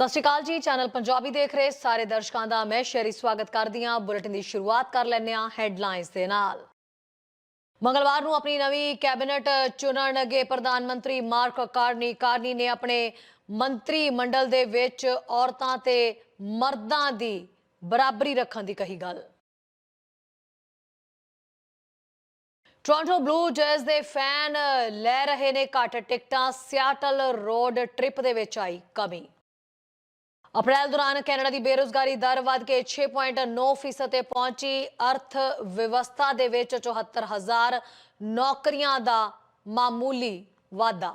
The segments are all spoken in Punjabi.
ਸਤਿ ਸ਼੍ਰੀ ਅਕਾਲ ਜੀ, ਚੈਨਲ ਪੰਜਾਬੀ ਦੇਖ ਰਹੇ ਸਾਰੇ ਦਰਸ਼ਕਾਂ ਦਾ ਮੈਂ ਸ਼ੇਰੀ ਸਵਾਗਤ ਕਰਦੀ ਹਾਂ। ਬੁਲੇਟਿਨ ਦੀ ਸ਼ੁਰੂਆਤ ਕਰ ਲੈਂਦੇ ਹਾਂ ਹੈਡਲਾਈਨਸ ਦੇ ਨਾਲ। ਮੰਗਲਵਾਰ ਨੂੰ ਆਪਣੀ ਨਵੀਂ ਕੈਬਨਿਟ ਚੁਣਨਗੇ ਪ੍ਰਧਾਨ ਮੰਤਰੀ ਮਾਰਕ ਕਾਰਨੀ ਕਾਰਨੀ ਨੇ ਆਪਣੇ ਮੰਤਰੀ ਮੰਡਲ ਦੇ ਵਿੱਚ ਔਰਤਾਂ ਤੇ ਮਰਦਾਂ ਦੀ ਬਰਾਬਰੀ ਰੱਖਣ ਦੀ ਕਹੀ ਗੱਲ। ਟੋਰਾਂਟੋ ਬਲੂ ਜੈਜ਼ ਦੇ ਫੈਨ ਲੈ ਰਹੇ ਨੇ ਘੱਟ ਟਿਕਟਾਂ। ਸਿਆਟਲ ਰੋਡ ਟ੍ਰਿਪ ਦੇ ਵਿੱਚ ਆਈ ਕਮੀ। ਅਪ੍ਰੈਲ ਦੌਰਾਨ ਕੈਨੇਡਾ ਦੀ ਬੇਰੋਜ਼ਗਾਰੀ ਦਰ ਵੱਧ ਕੇ 6.9% ਤੇ ਪਹੁੰਚੀ। ਅਰਥ ਵਿਵਸਥਾ ਦੇ ਵਿੱਚ 74000 ਨੌਕਰੀਆਂ ਦਾ ਮਾਮੂਲੀ ਵਾਧਾ।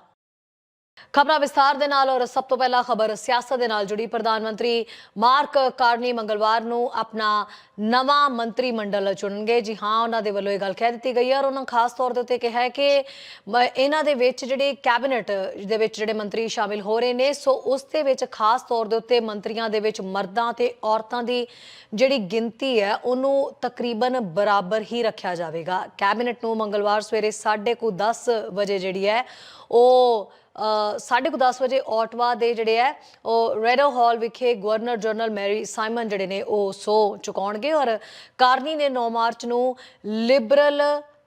ਖਬਰਾਂ ਵਿਸਥਾਰ ਦੇ ਨਾਲ ਔਰ ਸਭ ਤੋਂ ਪਹਿਲਾਂ ਖਬਰ ਸਿਆਸਤ ਦੇ ਨਾਲ ਜੁੜੀ ਪ੍ਰਧਾਨ ਮੰਤਰੀ ਮਾਰਕ ਕਾਰਨੀ ਮੰਗਲਵਾਰ ਨੂੰ ਆਪਣਾ ਨਵਾਂ ਮੰਤਰੀ ਮੰਡਲ ਚੁਣਨਗੇ। ਜੀ ਹਾਂ, ਉਹਨਾਂ ਦੇ ਵੱਲੋਂ ਇਹ ਗੱਲ ਕਹਿ ਦਿੱਤੀ ਗਈ ਹੈ ਔਰ ਉਹਨਾਂ ਖਾਸ ਤੌਰ ਦੇ ਉੱਤੇ ਕਿਹਾ ਹੈ ਕਿ ਮ- ਇਹਨਾਂ ਦੇ ਵਿੱਚ ਜਿਹੜੇ ਕੈਬਨਿਟ ਦੇ ਵਿੱਚ ਜਿਹੜੇ ਮੰਤਰੀ ਸ਼ਾਮਿਲ ਹੋ ਰਹੇ ਨੇ, ਸੋ ਉਸ ਦੇ ਵਿੱਚ ਖਾਸ ਤੌਰ ਦੇ ਉੱਤੇ ਮੰਤਰੀਆਂ ਦੇ ਵਿੱਚ ਮਰਦਾਂ ਤੇ ਔਰਤਾਂ ਦੀ ਜਿਹੜੀ ਗਿਣਤੀ ਹੈ, ਉਹਨੂੰ ਤਕਰੀਬਨ ਬਰਾਬਰ ਹੀ ਰੱਖਿਆ ਜਾਵੇਗਾ। ਕੈਬਨਿਟ ਨੂੰ ਮੰਗਲਵਾਰ ਸਵੇਰੇ 10:30 ਵਜੇ ਜਿਹੜੀ ਹੈ, ਉਹ ਅ, ਸਾਢੇ ਕੁ 10 ਵਜੇ ਆਟਵਾ ਦੇ ਜਿਹੜੇ ਹੈ ਉਹ ਰੈਡੋ ਹਾਲ ਵਿਖੇ ਗਵਰਨਰ ਜਨਰਲ ਮੈਰੀ ਸਾਈਮਨ ਜਿਹੜੇ ਨੇ ਉਹ ਸੋ ਚੁਕਾਉਣਗੇ ਔਰ ਕਾਰਨੀ ਨੇ 9 ਮਾਰਚ ਨੂੰ ਲਿਬਰਲ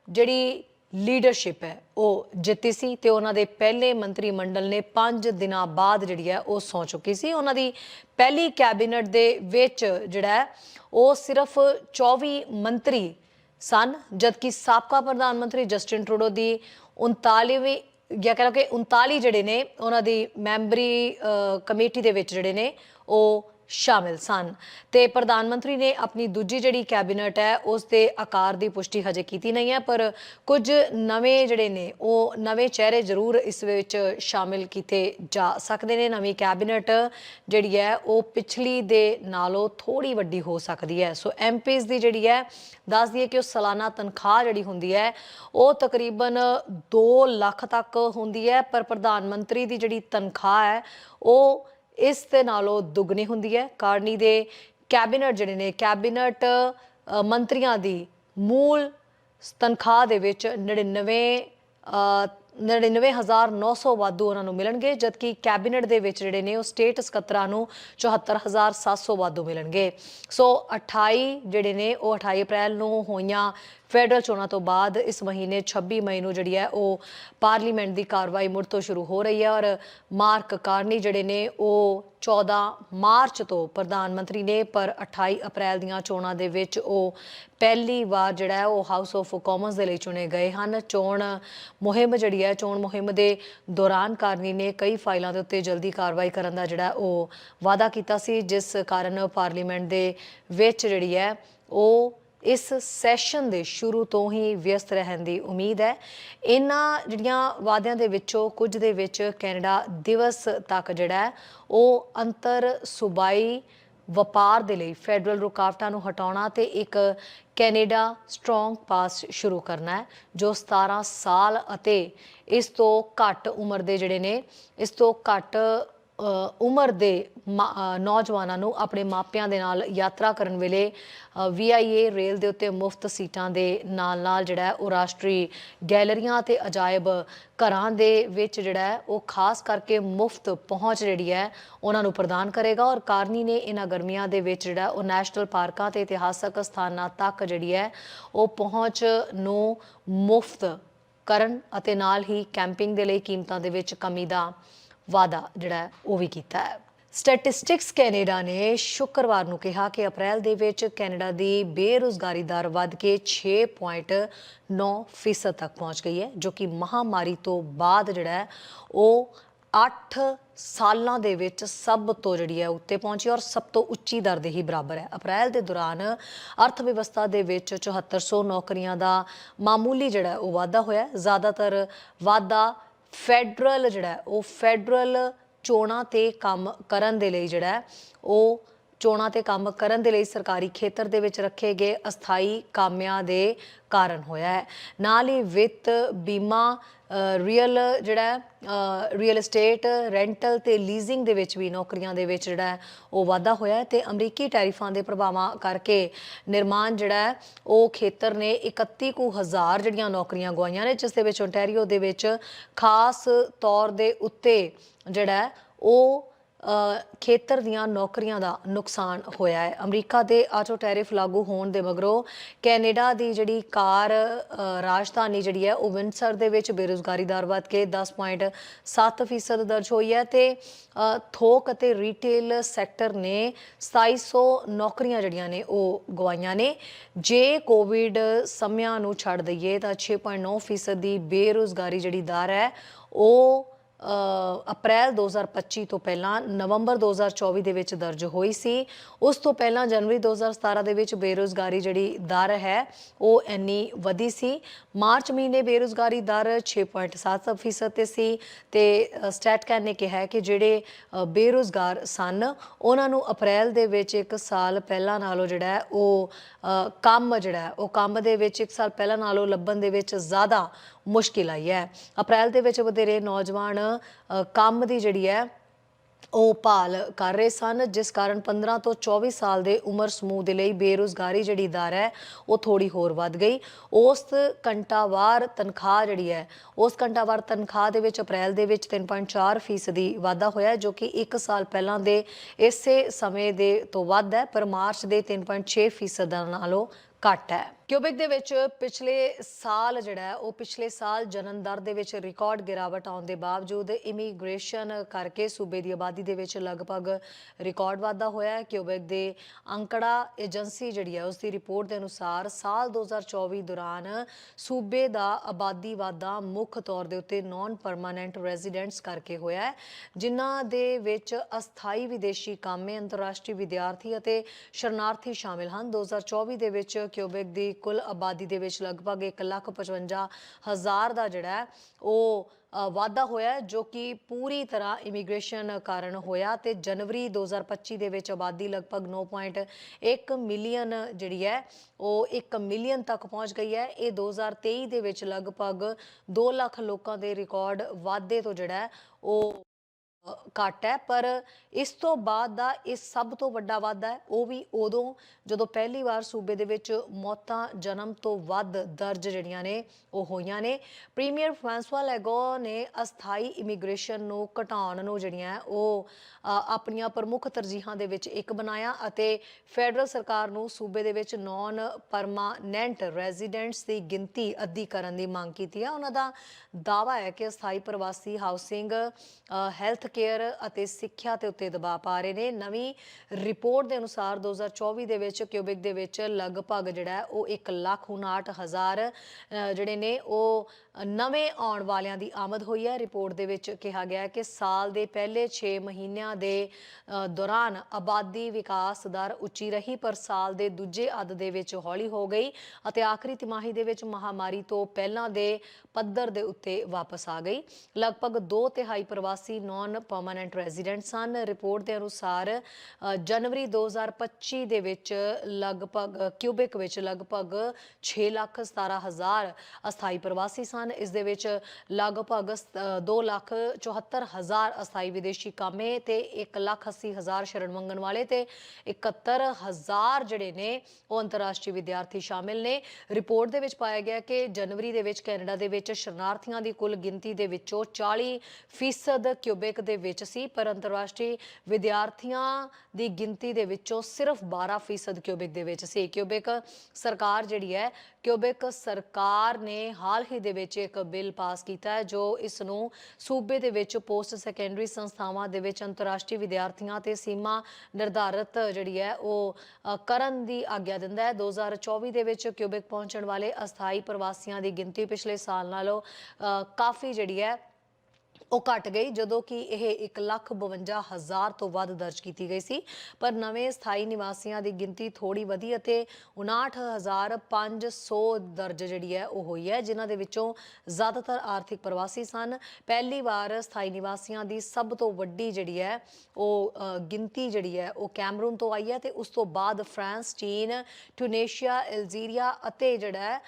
ਜਿਹੜੀ ਲੀਡਰਸ਼ਿਪ ਹੈ ਉਹ ਜਿੱਤੀ ਸੀ ਤੇ ਉਹਨਾਂ ਦੇ ਪਹਿਲੇ ਮੰਤਰੀ ਮੰਡਲ ਨੇ 5 ਦਿਨਾਂ ਬਾਅਦ ਜਿਹੜੀ ਹੈ ਉਹ ਸੌ ਚੁੱਕੀ ਸੀ। ਉਹਨਾਂ ਦੀ ਪਹਿਲੀ ਕੈਬਨਿਟ ਦੇ ਵਿੱਚ ਜਿਹੜਾ ਉਹ ਸਿਰਫ 24 ਮੰਤਰੀ ਸਨ ਜਦਕਿ ਸਾਬਕਾ ਪ੍ਰਧਾਨ ਮੰਤਰੀ ਜਸਟਿਨ ਟਰੂਡੋ ਦੀ 39ਵੀਂ ਜਾਂ ਕਹਿ ਲਓ ਕਿ 39 ਜਿਹੜੇ ਨੇ, ਉਹਨਾਂ ਦੀ ਮੈਂਬਰੀ ਕਮੇਟੀ ਦੇ ਵਿੱਚ ਜਿਹੜੇ ਨੇ, ਉਹ ਸ਼ਾਮਿਲ ਸਨ। ਤੇ ਪ੍ਰਧਾਨ ਮੰਤਰੀ ਨੇ ਆਪਣੀ ਦੂਜੀ ਜਿਹੜੀ ਕੈਬਨਿਟ ਹੈ, ਉਸ ਦੇ ਆਕਾਰ ਦੀ ਪੁਸ਼ਟੀ ਹਜੇ ਕੀਤੀ ਨਹੀਂ ਹੈ, ਪਰ ਕੁਝ ਨਵੇਂ ਜਿਹੜੇ ਨੇ, ਉਹ ਨਵੇਂ ਚਿਹਰੇ ਜ਼ਰੂਰ ਇਸ ਵਿੱਚ ਸ਼ਾਮਿਲ ਕੀਤੇ ਜਾ ਸਕਦੇ ਨੇ। ਨਵੀਂ ਕੈਬਨਿਟ ਜਿਹੜੀ ਹੈ, ਉਹ ਪਿਛਲੀ ਦੇ ਨਾਲੋਂ ਥੋੜੀ ਵੱਡੀ ਹੋ ਸਕਦੀ ਹੈ। ਸੋ ਐਮਪੀਜ਼ ਦੀ ਜਿਹੜੀ ਹੈ, ਦੱਸ ਦਈਏ ਕਿ ਉਹ ਸਾਲਾਨਾ ਤਨਖਾਹ ਜਿਹੜੀ ਹੁੰਦੀ ਹੈ, ਉਹ ਤਕਰੀਬਨ 2 ਲੱਖ ਤੱਕ ਹੁੰਦੀ ਹੈ, ਪਰ ਪ੍ਰਧਾਨ ਮੰਤਰੀ ਦੀ ਜਿਹੜੀ ਤਨਖਾਹ ਹੈ, ਉਹ ਇਸ ਦੇ ਨਾਲੋਂ ਦੁੱਗਣੀ ਹੁੰਦੀ ਹੈ। ਕਾਰਨੀ ਦੇ ਕੈਬਨਿਟ ਜਿਹੜੇ ਨੇ ਕੈਬਨਿਟ ਮੰਤਰੀਆਂ ਦੀ ਮੂਲ ਤਨਖਾਹ ਦੇ ਵਿੱਚ 99 ਅ, 99900 ਵਾਧੂ ਉਹਨਾਂ ਨੂੰ ਮਿਲਣਗੇ ਜਦਕਿ ਕੈਬਨਿਟ ਦੇ ਵਿੱਚ ਜਿਹੜੇ ਨੇ ਉਹ ਸਟੇਟ ਸਕੱਤਰਾਂ ਨੂੰ 74700 ਵਾਧੂ ਮਿਲਣਗੇ। ਸੋ 28 ਜਿਹੜੇ ਨੇ ਉਹ 28 ਅਪ੍ਰੈਲ ਨੂੰ ਹੋਈਆਂ ਫੈਡਰਲ ਚੋਣਾਂ ਤੋਂ ਬਾਅਦ ਇਸ ਮਹੀਨੇ 26 ਮਈ ਨੂੰ ਜਿਹੜੀ ਹੈ ਉਹ ਪਾਰਲੀਮੈਂਟ ਦੀ ਕਾਰਵਾਈ ਮੁੜ ਤੋਂ ਸ਼ੁਰੂ ਹੋ ਰਹੀ ਹੈ ਔਰ ਮਾਰਕ ਕਾਰਨੀ ਜਿਹੜੇ ਨੇ ਉਹ 14 ਮਾਰਚ ਤੋਂ ਪ੍ਰਧਾਨ ਮੰਤਰੀ ਨੇ, ਪਰ 28 ਅਪ੍ਰੈਲ ਦੀਆਂ ਚੋਣਾਂ ਦੇ ਵਿੱਚ ਉਹ ਪਹਿਲੀ ਵਾਰ ਜਿਹੜਾ ਹੈ ਉਹ ਹਾਊਸ ਆਫ ਕਾਮਨਸ ਦੇ ਲਈ ਚੁਣੇ ਗਏ ਹਨ। ਚੋਣ ਮੁਹਿੰਮ ਜਿਹੜੀ ਹੈ, ਚੋਣ ਮੁਹਿੰਮ ਦੇ ਦੌਰਾਨ ਕਾਰਨੀ ਨੇ ਕਈ ਫਾਈਲਾਂ ਦੇ ਉੱਤੇ ਜਲਦੀ ਕਾਰਵਾਈ ਕਰਨ ਦਾ ਜਿਹੜਾ ਉਹ ਵਾਅਦਾ ਕੀਤਾ ਸੀ, ਜਿਸ ਕਾਰਨ ਪਾਰਲੀਮੈਂਟ ਦੇ ਵਿੱਚ ਜਿਹੜੀ ਹੈ ਉਹ ਇਸ ਸੈਸ਼ਨ ਦੇ ਸ਼ੁਰੂ ਤੋਂ ਹੀ ਵਿਅਸਤ ਰਹਿਣ ਦੀ ਉਮੀਦ ਹੈ। ਇਹਨਾਂ ਜਿਹੜੀਆਂ ਵਾਅਦਿਆਂ ਦੇ ਵਿੱਚੋਂ ਕੁਝ ਦੇ ਵਿੱਚ ਕੈਨੇਡਾ ਦਿਵਸ ਤੱਕ ਜਿਹੜਾ ਉਹ ਅੰਤਰ ਸੂਬਾਈ ਵਪਾਰ ਦੇ ਲਈ ਫੈਡਰਲ ਰੁਕਾਵਟਾਂ ਨੂੰ ਹਟਾਉਣਾ ਤੇ ਇੱਕ ਕੈਨੇਡਾ ਸਟਰੋਂਗ ਪਾਸ ਸ਼ੁਰੂ ਕਰਨਾ ਹੈ, ਜੋ 17 ਸਾਲ ਅਤੇ ਇਸ ਤੋਂ ਘੱਟ ਉਮਰ ਦੇ ਜਿਹੜੇ ਨੇ, ਇਸ ਤੋਂ ਘੱਟ ਉਮਰ ਦੇ ਮਾ- ਨੌਜਵਾਨਾਂ ਨੂੰ ਆਪਣੇ ਮਾਪਿਆਂ ਦੇ ਨਾਲ ਯਾਤਰਾ ਕਰਨ ਵੇਲੇ VIA ਰੇਲ ਦੇ ਉੱਤੇ ਮੁਫਤ ਸੀਟਾਂ ਦੇ ਨਾਲ ਨਾਲ ਜਿਹੜਾ ਉਹ ਰਾਸ਼ਟਰੀ ਗੈਲਰੀਆਂ ਤੇ ਅਜਾਇਬ ਘਰਾਂ ਦੇ ਵਿੱਚ ਜਿਹੜਾ ਉਹ ਖਾਸ ਕਰਕੇ ਮੁਫਤ ਪਹੁੰਚ ਜਿਹੜੀ ਹੈ ਉਹਨਾਂ ਨੂੰ ਪ੍ਰਦਾਨ ਕਰੇਗਾ ਔਰ ਕਾਰਨੀ ਨੇ ਇਹਨਾਂ ਗਰਮੀਆਂ ਦੇ ਵਿੱਚ ਜਿਹੜਾ ਉਹ ਨੈਸ਼ਨਲ ਪਾਰਕਾਂ ਤੇ ਇਤਿਹਾਸਕ ਸਥਾਨਾਂ ਤੱਕ ਜਿਹੜੀ ਹੈ ਉਹ ਪਹੁੰਚ ਨੂੰ ਮੁਫਤ ਕਰਨ ਅਤੇ ਨਾਲ ਹੀ ਕੈਂਪਿੰਗ ਦੇ ਲਈ ਕੀਮਤਾਂ ਦੇ ਵਿੱਚ ਕਮੀ ਦਾ ਵਾਅਦਾ ਜਿਹੜਾ ਉਹ ਵੀ ਕੀਤਾ ਹੈ। ਸਟੈਟਿਸਟਿਕਸ ਕੈਨੇਡਾ ਨੇ ਸ਼ੁੱਕਰਵਾਰ ਨੂੰ ਕਿਹਾ ਕਿ ਅਪ੍ਰੈਲ ਦੇ ਵਿੱਚ ਕੈਨੇਡਾ ਦੀ ਬੇਰੁਜ਼ਗਾਰੀ ਦਰ ਵੱਧ ਕੇ 6.9% ਤੱਕ ਪਹੁੰਚ ਗਈ ਹੈ, ਜੋ ਕਿ ਮਹਾਮਾਰੀ ਤੋਂ ਬਾਅਦ ਜਿਹੜਾ ਉਹ 8 ਸਾਲਾਂ ਦੇ ਵਿੱਚ ਸਭ ਤੋਂ ਜਿਹੜੀ ਹੈ, ਉੱਤੇ ਪਹੁੰਚੀ ਔਰ ਸਭ ਤੋਂ ਉੱਚੀ ਦਰ ਦੇ ਹੀ ਬਰਾਬਰ ਹੈ। ਅਪ੍ਰੈਲ ਦੇ ਦੌਰਾਨ ਅਰਥ ਵਿਵਸਥਾ ਦੇ ਵਿੱਚ 7400 ਨੌਕਰੀਆਂ ਦਾ ਮਾਮੂਲੀ ਜਿਹੜਾ ਉਹ ਵਾਧਾ ਹੋਇਆ ਜ਼ਿਆਦਾਤਰ ਵਾਧਾ ਫੈਡਰਲ ਜਿਹੜਾ ਉਹ ਫੈਡਰਲ ਚੋਣਾਂ ਤੇ ਕੰਮ ਕਰਨ ਦੇ ਲਈ ਜਿਹੜਾ ਉਹ ਚੋਣਾਂ ਤੇ ਕੰਮ ਕਰਨ ਦੇ ਲਈ ਸਰਕਾਰੀ ਖੇਤਰ ਦੇ ਵਿੱਚ ਰੱਖੇ ਗਏ ਅਸਥਾਈ ਕਾਮਿਆਂ ਦੇ ਕਾਰਨ ਹੋਇਆ ਹੈ। ਨਾਲ ਹੀ ਵਿੱਤ ਬੀਮਾ ਰੀਅਲ ਜਿਹੜਾ ਰੀਅਲ ਏਸਟੇਟ ਰੈਂਟਲ ਤੇ ਲੀਜ਼ਿੰਗ ਦੇ ਵਿੱਚ ਵੀ ਨੌਕਰੀਆਂ ਦੇ ਵਿੱਚ ਜਿਹੜਾ ਉਹ ਵਾਧਾ ਹੋਇਆ ਹੈ ਤੇ ਅਮਰੀਕੀ ਟੈਰਿਫਾਂ ਦੇ ਪ੍ਰਭਾਵਾਂ ਕਰਕੇ ਨਿਰਮਾਣ ਜਿਹੜਾ ਉਹ ਖੇਤਰ ਨੇ 31 ਕੁ ਹਜ਼ਾਰ ਜਿਹੜੀਆਂ ਨੌਕਰੀਆਂ ਗਵਾਈਆਂ ਨੇ, ਜਿਸ ਦੇ ਵਿੱਚ ਓਨਟਾਰੀਓ ਦੇ ਵਿੱਚ ਖਾਸ ਤੌਰ ਦੇ ਉੱਤੇ ਜਿਹੜਾ ਉਹ ਖੇਤਰ ਦੀਆਂ ਨੌਕਰੀਆਂ ਦਾ ਨੁਕਸਾਨ ਹੋਇਆ ਹੈ। ਅਮਰੀਕਾ ਦੇ ਆਟੋ ਟੈਰਿਫ ਲਾਗੂ ਹੋਣ ਦੇ ਮਗਰੋਂ ਕੈਨੇਡਾ ਦੀ ਜਿਹੜੀ ਕਾਰ ਰਾਜਧਾਨੀ ਜਿਹੜੀ ਹੈ, ਉਹ ਵਿੰਡਸਰ ਦੇ ਵਿੱਚ ਬੇਰੁਜ਼ਗਾਰੀ ਦਰ ਵੱਧ ਕੇ 10.7% ਦਰਜ ਹੋਈ ਹੈ ਤੇ ਥੋਕ ਅਤੇ ਰੀਟੇਲ ਸੈਕਟਰ ਨੇ 2700 ਨੌਕਰੀਆਂ ਜਿਹੜੀਆਂ ਨੇ, ਉਹ ਗਵਾਈਆਂ ਨੇ। ਜੇ ਕੋਵਿਡ ਸਮਿਆਂ ਨੂੰ ਛੱਡ ਦਈਏ ਤਾਂ 6.9% ਦੀ ਬੇਰੁਜ਼ਗਾਰੀ ਜਿਹੜੀ ਦਰ ਹੈ, ਉਹ ਅਪ੍ਰੈਲ 2025 ਤੋਂ ਪਹਿਲਾਂ ਨਵੰਬਰ 2024 ਦੇ ਵਿੱਚ ਦਰਜ ਹੋਈ ਸੀ। ਉਸ ਤੋਂ ਪਹਿਲਾਂ ਜਨਵਰੀ 2017 ਦੇ ਵਿੱਚ ਬੇਰੁਜ਼ਗਾਰੀ ਜਿਹੜੀ ਦਰ ਹੈ ਉਹ ਇੰਨੀ ਵਧੀ ਸੀ। ਮਾਰਚ ਮਹੀਨੇ ਬੇਰੁਜ਼ਗਾਰੀ ਦਰ 6.7% ਤੇ ਸੀ ਤੇ ਸਟੈਟਕੈਨ ਨੇ ਕਿਹਾ ਕਿ ਜਿਹੜੇ ਅ, ਬੇਰੁਜ਼ਗਾਰ ਸਨ ਉਹਨਾਂ ਨੂੰ ਅਪ੍ਰੈਲ ਦੇ ਵਿੱਚ ਇੱਕ ਸਾਲ ਪਹਿਲਾਂ ਨਾਲੋਂ ਜਿਹੜਾ ਉਹ ਕੰਮ ਜਿਹੜਾ ਉਹ ਕੰਮ ਦੇ ਵਿੱਚ ਇੱਕ ਸਾਲ ਪਹਿਲਾਂ ਨਾਲੋਂ ਲੱਭਣ ਦੇ ਵਿੱਚ ਜ਼ਿਆਦਾ ਮੁਸ਼ਕਿਲ ਆਈ ਹੈ। ਅਪ੍ਰੈਲ ਦੇ ਵਿੱਚ ਵਧੇਰੇ ਨੌਜਵਾਨ ਕੰਮ ਦੀ ਜਿਹੜੀ ਹੈ, ਉਹ ਭਾਲ ਕਰ ਰਹੇ ਸਨ, ਜਿਸ ਕਾਰਨ 15 ਤੋਂ 24 ਸਾਲ ਦੇ ਉਮਰ ਸਮੂਹ ਦੇ ਲਈ ਬੇਰੁਜ਼ਗਾਰੀ ਜਿਹੜੀ ਦਰ ਹੈ, ਉਹ ਥੋੜੀ ਹੋਰ ਵੱਧ ਗਈ। ਉਸ ਘੰਟਾਵਾਰ ਤਨਖਾਹ ਜਿਹੜੀ ਹੈ, ਉਸ ਘੰਟਾਵਾਰ ਤਨਖਾਹ ਦੇ ਵਿੱਚ ਅਪ੍ਰੈਲ ਦੇ ਵਿੱਚ 3.4 ਫੀਸਦੀ ਵਾਧਾ ਹੋਇਆ, ਜੋ ਕਿ 1 ਸਾਲ ਪਹਿਲਾਂ ਦੇ ਇਸੇ ਸਮੇਂ ਦੇ ਤੋਂ ਵੱਧ ਹੈ, ਪਰ ਮਾਰਚ ਦੇ 3.6 ਫੀਸਦ ਨਾਲੋਂ ਘੱਟ ਹੈ। ਕਿਊਬਿਕ ਦੇ ਵਿੱਚ ਪਿਛਲੇ ਸਾਲ ਜਿਹੜਾ ਉਹ ਪਿਛਲੇ ਸਾਲ ਜਨਮ ਦਰ ਦੇ ਵਿੱਚ ਰਿਕਾਰਡ ਗਿਰਾਵਟ ਆਉਣ ਦੇ ਬਾਵਜੂਦ ਇਮੀਗ੍ਰੇਸ਼ਨ ਕਰਕੇ ਸੂਬੇ ਦੀ ਆਬਾਦੀ ਦੇ ਵਿੱਚ ਲਗਭਗ ਰਿਕਾਰਡ ਵਾਧਾ ਹੋਇਆ ਹੈ। ਕਿਊਬਿਕ ਦੇ ਅੰਕੜਾ ਏਜੰਸੀ ਜਿਹੜੀ ਹੈ ਉਸ ਦੀ ਰਿਪੋਰਟ ਦੇ ਅਨੁਸਾਰ ਸਾਲ 2024 ਦੌਰਾਨ ਸੂਬੇ ਦਾ ਆਬਾਦੀ ਵਾਧਾ ਮੁੱਖ ਤੌਰ ਦੇ ਉੱਤੇ ਨਾਨ ਪਰਮਾਨੈਂਟ ਰੈਜ਼ੀਡੈਂਟਸ ਕਰਕੇ ਹੋਇਆ ਹੈ, ਜਿਨ੍ਹਾਂ ਦੇ ਵਿੱਚ ਅਸਥਾਈ ਵਿਦੇਸ਼ੀ ਕਾਮੇ, ਅੰਤਰਰਾਸ਼ਟਰੀ ਵਿਦਿਆਰਥੀ ਅਤੇ ਸ਼ਰਨਾਰਥੀ ਸ਼ਾਮਿਲ ਹਨ। 2024 ਦੇ ਵਿੱਚ ਕਿਊਬਿਕ ਦੀ ਕੁੱਲ ਆਬਾਦੀ ਦੇ ਵਿੱਚ ਲਗਭਗ 1,55,000 ਦਾ ਜਿਹੜਾ ਉਹ ਵਾਧਾ ਹੋਇਆ ਜੋ ਕਿ ਪੂਰੀ ਤਰ੍ਹਾਂ ਇਮੀਗ੍ਰੇਸ਼ਨ ਕਾਰਨ ਹੋਇਆ ਤੇ ਜਨਵਰੀ 2025 ਦੇ ਵਿੱਚ ਆਬਾਦੀ ਲਗਭਗ 9.1 ਮਿਲੀਅਨ ਜਿਹੜੀ ਹੈ ਉਹ 1 ਮਿਲੀਅਨ ਤੱਕ ਪਹੁੰਚ ਗਈ ਹੈ। ਇਹ 2023 ਦੇ ਵਿੱਚ ਲਗਭਗ 2 ਲੱਖ ਲੋਕਾਂ ਦੇ ਰਿਕਾਰਡ ਵਾਧੇ ਤੋਂ ਜਿਹੜਾ ਉਹ ਘੱਟ ਹੈ, ਪਰ ਇਸ ਤੋਂ ਬਾਅਦ ਦਾ ਇਹ ਸਭ ਤੋਂ ਵੱਡਾ ਵਾਧਾ ਹੈ। ਉਹ ਵੀ ਉਦੋਂ ਜਦੋਂ ਪਹਿਲੀ ਵਾਰ ਸੂਬੇ ਦੇ ਵਿੱਚ ਮੌਤਾਂ ਜਨਮ ਤੋਂ ਵੱਧ ਦਰਜ ਜਿਹੜੀਆਂ ਨੇ, ਉਹ ਹੋਈਆਂ ਨੇ। ਪ੍ਰੀਮੀਅਰ ਫ੍ਰਾਂਸਵਾ ਲੈਗੋ ਨੇ ਅਸਥਾਈ ਇਮੀਗ੍ਰੇਸ਼ਨ ਨੂੰ ਘਟਾਉਣ ਨੂੰ ਜਿਹੜੀਆਂ ਉਹ ਆਪਣੀਆਂ ਪ੍ਰਮੁੱਖ ਤਰਜੀਹਾਂ ਦੇ ਵਿੱਚ ਇੱਕ ਬਣਾਇਆ ਅਤੇ ਫੈਡਰਲ ਸਰਕਾਰ ਨੂੰ ਸੂਬੇ ਦੇ ਵਿੱਚ ਨਾਨ ਪਰਮਾਨੈਂਟ ਰੈਜ਼ੀਡੈਂਟਸ ਦੀ ਗਿਣਤੀ ਅੱਧੀ ਕਰਨ ਦੀ ਮੰਗ ਕੀਤੀ ਹੈ। ਉਹਨਾਂ ਦਾ ਦਾਵਾ ਹੈ ਕਿ ਅਸਥਾਈ ਪ੍ਰਵਾਸੀ ਹਾਊਸਿੰਗ ਹੈਲਥ ਕੇਅਰ ਅਤੇ ਸਿੱਖਿਆ ਤੇ ਉੱਤੇ ਦਬਾਅ ਪਾ ਰਹੇ ਨੇ। ਨਵੀਂ ਰਿਪੋਰਟ ਦੇ ਅਨੁਸਾਰ 2024 ਦੇ ਵਿੱਚ ਕਿਊਬਿਕ ਦੇ ਵਿੱਚ ਲਗਭਗ ਜਿਹੜਾ ਹੈ ਉਹ 1,59,000 ਅ, ਜਿਹੜੇ ਨੇ ਉਹ ਨਵੇਂ ਆਉਣ ਵਾਲਿਆਂ ਦੀ ਆਮਦ ਹੋਈ ਹੈ। ਰਿਪੋਰਟ ਦੇ ਵਿੱਚ ਕਿਹਾ ਗਿਆ ਹੈ ਕਿ ਸਾਲ ਦੇ ਪਹਿਲੇ 6 ਮਹੀਨਿਆਂ ਦੇ ਦੌਰਾਨ ਆਬਾਦੀ ਵਿਕਾਸ ਦਰ ਉੱਚੀ ਰਹੀ ਪਰ ਸਾਲ ਦੇ ਦੂਜੇ ਅੱਧ ਦੇ ਵਿੱਚ ਹੌਲੀ ਹੋ ਗਈ ਅਤੇ ਆਖਰੀ ਤਿਮਾਹੀ ਦੇ ਵਿੱਚ ਮਹਾਮਾਰੀ ਤੋਂ ਪਹਿਲਾਂ ਦੇ ਪੱਧਰ ਦੇ ਉੱਤੇ ਵਾਪਸ ਆ ਗਈ। ਲਗਭਗ 2 ਤਿਹਾਈ ਪ੍ਰਵਾਸੀ ਨਾਨ ਪਰਮਨੈਂਟ ਰੈਜ਼ੀਡੈਂਟ ਸਨ। ਰਿਪੋਰਟ ਦੇ ਅਨੁਸਾਰ ਅ, ਜਨਵਰੀ 2025 ਦੇ ਵਿੱਚ ਲਗਭਗ ਕਿਊਬਿਕ ਵਿੱਚ ਲਗਭਗ 6 ਲੱਖ 17 ਹਜ਼ਾਰ ਅਸਥਾਈ ਪ੍ਰਵਾਸੀ ਸਨ। ਇਸ ਦੇ ਵਿੱਚ ਲਗਭਗ 2 ਲੱਖ 74 ਹਜ਼ਾਰ ਅਸਥਾਈ ਵਿਦੇਸ਼ੀ ਕਾਮੇ ਤੇ 1 ਲੱਖ 80 ਹਜ਼ਾਰ ਸ਼ਰਨ ਮੰਗਣ ਵਾਲੇ ਤੇ 71 ਹਜ਼ਾਰ ਜਿਹੜੇ ਨੇ ਉਹ ਅੰਤਰਰਾਸ਼ਟਰੀ ਵਿਦਿਆਰਥੀ ਸ਼ਾਮਿਲ ਨੇ। ਰਿਪੋਰਟ ਦੇ ਵਿੱਚ ਪਾਇਆ ਗਿਆ ਕਿ ਜਨਵਰੀ ਦੇ ਵਿੱਚ ਕੈਨੇਡਾ ਦੇ ਵਿੱਚ ਸ਼ਰਨਾਰਥੀਆਂ ਦੀ ਕੁੱਲ ਗਿਣਤੀ ਦੇ ਵਿੱਚੋਂ 40 ਫੀਸਦ ਕਿਊਬਿਕ ਦੇ ਵਿੱਚ ਸੀ, ਪਰ ਅੰਤਰਰਾਸ਼ਟਰੀ ਵਿਦਿਆਰਥੀਆਂ ਦੀ ਗਿਣਤੀ ਦੇ ਵਿੱਚੋਂ ਸਿਰਫ 12 ਫੀਸਦ ਕਿਊਬਿਕ ਦੇ ਵਿੱਚ ਸੀ। ਕਿਊਬਿਕ ਸਰਕਾਰ ਜਿਹੜੀ ਹੈ, ਕਿਊਬਿਕ ਸਰਕਾਰ ਨੇ ਹਾਲ ਹੀ ਦੇ ਵਿੱਚ ਇੱਕ ਬਿੱਲ ਪਾਸ ਕੀਤਾ ਹੈ, ਜੋ ਇਸ ਨੂੰ ਸੂਬੇ ਦੇ ਵਿੱਚ ਪੋਸਟ ਸੈਕੰਡਰੀ ਸੰਸਥਾਵਾਂ ਦੇ ਵਿੱਚ ਅੰਤਰਰਾਸ਼ਟਰੀ ਵਿਦਿਆਰਥੀਆਂ ਤੇ ਸੀਮਾ ਨਿਰਧਾਰਤ ਜਿਹੜੀ ਹੈ, ਉਹ ਕਰਨ ਦੀ ਆਗਿਆ ਦਿੰਦਾ ਹੈ। 2024 ਦੇ ਵਿੱਚ ਕਿਊਬਿਕ ਪਹੁੰਚਣ ਵਾਲੇ ਅਸਥਾਈ ਪ੍ਰਵਾਸੀਆਂ ਦੀ ਗਿਣਤੀ ਪਿਛਲੇ ਸਾਲ ਨਾਲੋਂ ਕਾਫੀ ਜਿਹੜੀ ਹੈ ਉਹ ਘਟ ਗਈ ਜਦੋਂ ਕਿ ਇਹ 1,52,000 ਤੋਂ ਵੱਧ ਦਰਜ ਕੀਤੀ ਗਈ ਸੀ। ਪਰ ਨਵੇਂ ਸਥਾਈ ਨਿਵਾਸੀਆਂ ਦੀ ਗਿਣਤੀ ਥੋੜੀ ਵਧੀ ਅਤੇ 59,500 ਦਰਜ ਜਿਹੜੀ ਹੈ ਉਹ ਹੋਈ ਹੈ ਜਿਨ੍ਹਾਂ ਦੇ ਵਿੱਚੋਂ ਜ਼ਿਆਦਾਤਰ ਆਰਥਿਕ ਪ੍ਰਵਾਸੀ ਸਨ। ਪਹਿਲੀ ਵਾਰ ਸਥਾਈ ਨਿਵਾਸੀਆਂ ਦੀ ਸਭ ਤੋਂ ਵੱਡੀ ਜਿਹੜੀ ਹੈ ਉਹ ਗਿਣਤੀ ਜਿਹੜੀ ਹੈ ਉਹ ਕੈਮਰੂਨ ਤੋਂ ਆਈ ਹੈ ਤੇ ਉਸ ਤੋਂ ਬਾਅਦ ਫਰਾਂਸ ਚੀਨ ਟਿਊਨੇਸ਼ੀਆ ਅਲਜੀਰੀਆ ਅਤੇ ਜਿਹੜਾ ਹੈ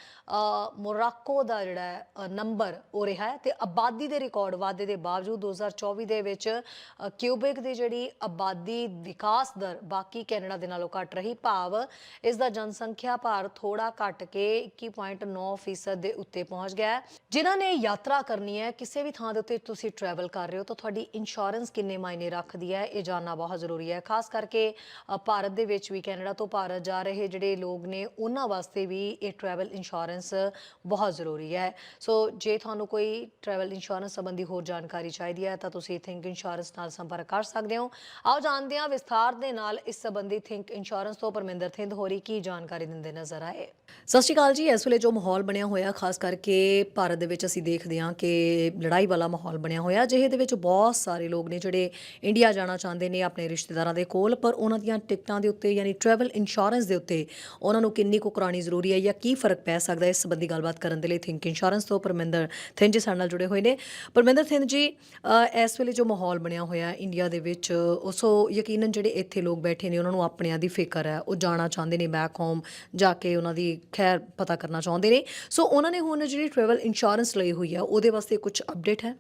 ਮੋਰਾਕੋ ਦਾ ਜਿਹੜਾ ਨੰਬਰ ਉਹ ਰਿਹਾ ਹੈ ਤੇ ਆਬਾਦੀ ਦੇ ਰਿਕਾਰਡ ਵਾਧੇ ਦੇ ਦੇ ਬਾਵਜੂਦ 2024 ਦੇ ਵਿੱਚ ਅ, ਕਿਊਬਿਕ ਦੀ ਜਿਹੜੀ ਆਬਾਦੀ ਵਿਕਾਸ ਦਰ ਬਾਕੀ ਕੈਨੇਡਾ ਦੇ ਨਾਲੋਂ ਘੱਟ ਰਹੀ ਭਾਵ ਇਸ ਦਾ ਜਨਸੰਖਿਆ ਭਾਰ ਥੋੜਾ ਘਟ ਕੇ 21.9% ਦੇ ਉੱਤੇ ਪਹੁੰਚ ਗਿਆ ਹੈ। ਜਿਨ੍ਹਾਂ ਨੇ ਯਾਤਰਾ ਕਰਨੀ ਹੈ ਕਿਸੇ ਵੀ ਥਾਂ ਦੇ ਉੱਤੇ ਤੁਸੀਂ ਟਰੈਵਲ ਕਰ ਰਹੇ ਹੋ ਤਾਂ ਤੁਹਾਡੀ ਇੰਸ਼ੋਰੈਂਸ ਕਿੰਨੇ ਮਾਇਨੇ ਰੱਖਦੀ ਹੈ ਇਹ ਜਾਨਣਾ ਬਹੁਤ ਜ਼ਰੂਰੀ ਹੈ। ਖਾਸ ਕਰਕੇ ਭਾਰਤ ਦੇ ਵਿੱਚ ਵੀ ਕੈਨੇਡਾ ਤੋਂ ਭਾਰਤ ਜਾ ਰਹੇ ਜਿਹੜੇ ਲੋਕ ਨੇ ਉਹਨਾਂ ਵਾਸਤੇ ਵੀ ਇਹ ਟਰੈਵਲ ਇੰਸ਼ੋਰੈਂਸ ਬਹੁਤ ਜ਼ਰੂਰੀ ਹੈ। ਸੋ ਜੇ ਤੁਹਾਨੂੰ ਕੋਈ ਟਰੈਵਲ ਇੰਸ਼ੋਰੈਂਸ ਸੰਬੰਧੀ ਹੋਰ ਜਾਣਕਾਰੀ ਚਾਹੀਦੀ ਹੈ, ਤਾਂ ਤੁਸੀਂ ਥਿੰਕ ਇੰਸ਼ੋਰੈਂਸ ਨਾਲ ਸੰਪਰਕ ਕਰ ਸਕਦੇ ਹੋ। ਆਓ ਜਾਣਦੇ ਹਾਂ ਵਿਸਥਾਰ ਦੇ ਨਾਲ ਇਸ ਸੰਬੰਧੀ ਥਿੰਕ ਇੰਸ਼ੋਰੈਂਸ ਤੋਂ ਪਰਮਿੰਦਰ ਥਿੰਦ ਹੋਰੀ ਕੀ ਜਾਣਕਾਰੀ ਦਿੰਦੇ ਨਜ਼ਰ ਆਏ। ਸਤਿ ਸ਼੍ਰੀ ਅਕਾਲ ਜੀ, ਇਸ ਵੇਲੇ ਜੋ ਮਾਹੌਲ ਬਣਿਆ ਹੋਇਆ, ਖਾਸ ਕਰਕੇ ਭਾਰਤ ਦੇ ਵਿੱਚ ਅਸੀਂ ਦੇਖਦੇ ਹਾਂ ਕਿ ਲੜਾਈ ਵਾਲਾ ਮਾਹੌਲ ਬਣਿਆ ਹੋਇਆ। ਜਿਹੇ ਵਿੱਚ ਬਹੁਤ ਸਾਰੇ ਲੋਕ ਨੇ ਜਿਹੜੇ ਇੰਡੀਆ ਜਾਣਾ ਚਾਹੁੰਦੇ ਨੇ ਆਪਣੇ ਰਿਸ਼ਤੇਦਾਰਾਂ ਦੇ ਕੋਲ, ਪਰ ਉਹਨਾਂ ਦੀਆਂ ਟਿਕਟਾਂ ਦੇ ਉੱਤੇ ਯਾਨੀ ਟਰੈਵਲ ਇੰਸ਼ੋਰੈਂਸ ਦੇ ਉੱਤੇ ਉਹਨਾਂ ਨੂੰ ਕਿੰਨੀ ਕੁ ਕਰਾਉਣੀ ਜ਼ਰੂਰੀ ਹੈ ਜਾਂ ਕੀ ਫ਼ਰਕ ਪੈ ਸਕਦਾ ਹੈ ਇਸ ਸੰਬੰਧੀ ਗੱਲਬਾਤ ਕਰਨ ਦੇ ਲਈ ਥਿੰਕ ਇੰਸ਼ੋਰੈਂਸ ਤੋਂ ਪਰਮਿੰਦਰ ਥਿੰਦ ਜੀ ਸਾਡੇ ਨਾਲ ਜੁੜੇ ਹੋਏ ਨੇ। ਪਰਮਿੰਦਰ ਥਿੰਦ ਜੀ ਇਸ ਵੇਲੇ ਜੋ ਮਾਹੌਲ ਬਣਿਆ ਹੋਇਆ ਇੰਡੀਆ ਦੇ ਵਿੱਚ ਉਸੋ ਯਕੀਨਨ ਜਿਹੜੇ ਇੱਥੇ ਲੋਕ ਬੈਠੇ ਨੇ, ਉਹਨਾਂ ਨੂੰ ਆਪਣਿਆਂ ਦੀ ਫਿਕਰ ਹੈ। ਉਹ ਜਾਣਾ ਚਾਹੁੰਦੇ ਨੇ ਬੈਕ ਹੋਮ ਜਾ ਕੇ ਉਹਨਾਂ ਦੀ ਖੈਰ ਪਤਾ ਕਰਨਾ ਚਾਹੁੰਦੇ ਨੇ। ਸੋ ਉਹਨਾਂ ਨੇ ਹੁਣ ਜਿਹੜੀ ਟਰੈਵਲ ਇੰਸ਼ੋਰੈਂਸ ਲਈ ਹੋਈ ਹੈ, ਉਹਦੇ ਵਾਸਤੇ ਕੁਝ ਅਪਡੇਟ ਹੈ?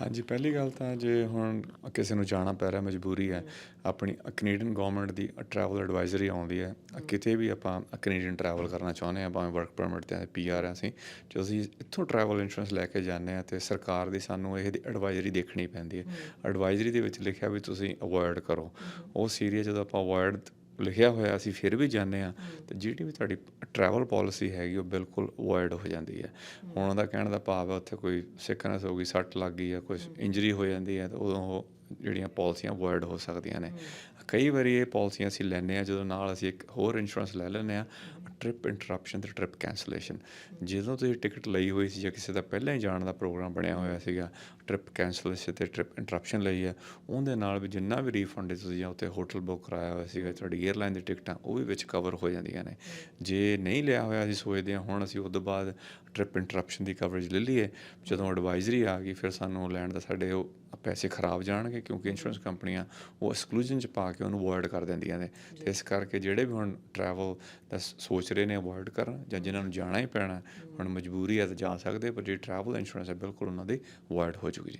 ਹਾਂਜੀ ਪਹਿਲੀ ਗੱਲ ਤਾਂ ਜੇ ਹੁਣ ਕਿਸੇ ਨੂੰ ਜਾਣਾ ਪੈ ਰਿਹਾ ਮਜਬੂਰੀ ਹੈ ਆਪਣੀ ਕੈਨੇਡੀਅਨ ਗਵਰਨਮੈਂਟ ਦੀ ਟਰੈਵਲ ਐਡਵਾਈਜ਼ਰੀ ਆਉਂਦੀ ਹੈ ਕਿਤੇ ਵੀ ਆਪਾਂ ਕੈਨੇਡੀਅਨ ਟਰੈਵਲ ਕਰਨਾ ਚਾਹੁੰਦੇ ਆ ਭਾਵੇਂ ਵਰਕ ਪਰਮਿਟ ਤੇ ਪੀਆਰ ਆ ਅਸੀਂ ਜੋ ਅਸੀਂ ਇੱਥੋਂ ਟਰੈਵਲ ਇੰਸ਼ੋਰੈਂਸ ਲੈ ਕੇ ਜਾਂਦੇ ਆ ਤੇ ਸਰਕਾਰ ਦੀ ਸਾਨੂੰ ਇਹ ਐਡਵਾਈਜ਼ਰੀ ਦੇਖਣੀ ਪੈਂਦੀ ਹੈ। ਐਡਵਾਈਜ਼ਰੀ ਦੇ ਵਿੱਚ ਲਿਖਿਆ ਵੀ ਤੁਸੀਂ ਅਵੋਇਡ ਕਰੋ। ਉਹ ਸੀਰੀਅਸ ਜਦੋਂ ਆਪਾਂ ਅਵੋਇਡ ਲਿਖਿਆ ਹੋਇਆ ਅਸੀਂ ਫਿਰ ਵੀ ਜਾਂਦੇ ਆ ਤੇ ਜਿਹੜੀ ਵੀ ਤੁਹਾਡੀ ਟਰੈਵਲ ਪਾਲਿਸੀ ਹੈਗੀ ਉਹ ਬਿਲਕੁਲ ਅਵੋਇਡ ਹੋ ਜਾਂਦੀ ਹੈ। ਹੁਣ ਉਹਦਾ ਕਹਿਣ ਦਾ ਭਾਵ ਹੈ ਉੱਥੇ ਕੋਈ ਸਿਕਨੈਸ ਹੋ ਗਈ ਸੱਟ ਲੱਗ ਗਈ ਹੈ। ਕੁਝ ਇੰਜਰੀ ਹੋ ਜਾਂਦੀ ਹੈ ਤਾਂ ਉਦੋਂ ਉਹ ਜਿਹੜੀਆਂ ਪਾਲਿਸੀਆਂ ਅਵੋਇਡ ਹੋ ਸਕਦੀਆਂ ਨੇ। ਕਈ ਵਾਰੀ ਇਹ ਪਾਲਿਸੀਆਂ ਅਸੀਂ ਲੈਂਦੇ ਆ ਜਦੋਂ ਨਾਲ ਅਸੀਂ ਇੱਕ ਹੋਰ ਇੰਸ਼ੋਰੈਂਸ ਲੈ ਲੈਂਦੇ ਆ ਟ੍ਰਿਪ ਇੰਟਰਰਪਸ਼ਨ ਤੇ ਟ੍ਰਿਪ ਕੈਂਸਲੇਸ਼ਨ ਜਦੋਂ ਤੁਸੀਂ ਟਿਕਟ ਲਈ ਹੋਈ ਸੀ ਜਾਂ ਕਿਸੇ ਦਾ ਪਹਿਲਾਂ ਹੀ ਜਾਣ ਦਾ ਪ੍ਰੋਗਰਾਮ ਬਣਿਆ ਹੋਇਆ ਸੀਗਾ ਟ੍ਰਿਪ ਸੀ ਤੇ ਟ੍ਰਿਪ ਇੰਟਰਪਸ਼ਨ ਲਈ ਹੈ। ਉਹਦੇ ਨਾਲ ਵੀ ਜਿੰਨਾ ਵੀ ਰੀਫੰਡ ਤੁਸੀਂ ਜਾਂ ਉੱਥੇ ਹੋਟਲ ਬੁੱਕ ਕਰਾਇਆ ਹੋਇਆ ਸੀਗਾ, ਤੁਹਾਡੀ 에ਅਰਲਾਈਨ ਦੀ ਟਿਕਟਾਂ, ਉਹ ਵੀ ਵਿੱਚ ਕਵਰ ਹੋ ਜਾਂਦੀਆਂ ਨੇ। ਜੇ ਨਹੀਂ ਲਿਆ ਹੋਇਆ ਅਸੀਂ ਸੋਚਦੇ ਹਾਂ, ਹੁਣ ਅਸੀਂ ਉਸ ਤੋਂ ਬਾਅਦ ਟ੍ਰਿਪ ਇੰਟਰਪਸ਼ਨ ਦੀ ਕਵਰੇਜ ਲੈ ਲਈਏ, ਜਦੋਂ ਐਡਵਾਈਜ਼ਰੀ ਆ ਗਈ, ਫਿਰ ਸਾਨੂੰ ਲੈਣ ਦਾ ਸਾਡੇ ਉਹ ਪੈਸੇ ਖਰਾਬ ਜਾਣਗੇ, ਕਿਉਂਕਿ ਇੰਸ਼ੋਰੈਂਸ ਕੰਪਨੀਆਂ ਉਹ ਐਕਸਕਲੂਜਨ ਚ ਪਾ ਕੇ ਉਹਨੂੰ ਅਵੋਇਡ ਕਰ ਦਿੰਦੀਆਂ ਨੇ। ਤੇ ਇਸ ਕਰਕੇ ਜਿਹੜੇ ਵੀ ਹੁਣ ਟਰੈਵਲ ਦਾ ਸੋਚ ਰਹੇ ਨੇ ਅਵੋਇਡ ਕਰਨ ਜਾਂ ਜਿਨ੍ਹਾਂ ਨੂੰ ਜਾਣਾ ਹੀ ਪੈਣਾ ਹੁਣ ਮਜਬੂਰੀ ਹੈ ਤਾਂ ਜਾ ਸਕਦੇ ਪਰ ਜਿਹੜੀ ਟਰੈਵਲ ਇੰਸ਼ੋਰੈਂਸ ਹੈ ਬਿਲਕੁਲ ਉਹਨਾਂ ਦੀ ਅਵੋਇਡ ਹੋ ਜੂਗੀ ਜੀ।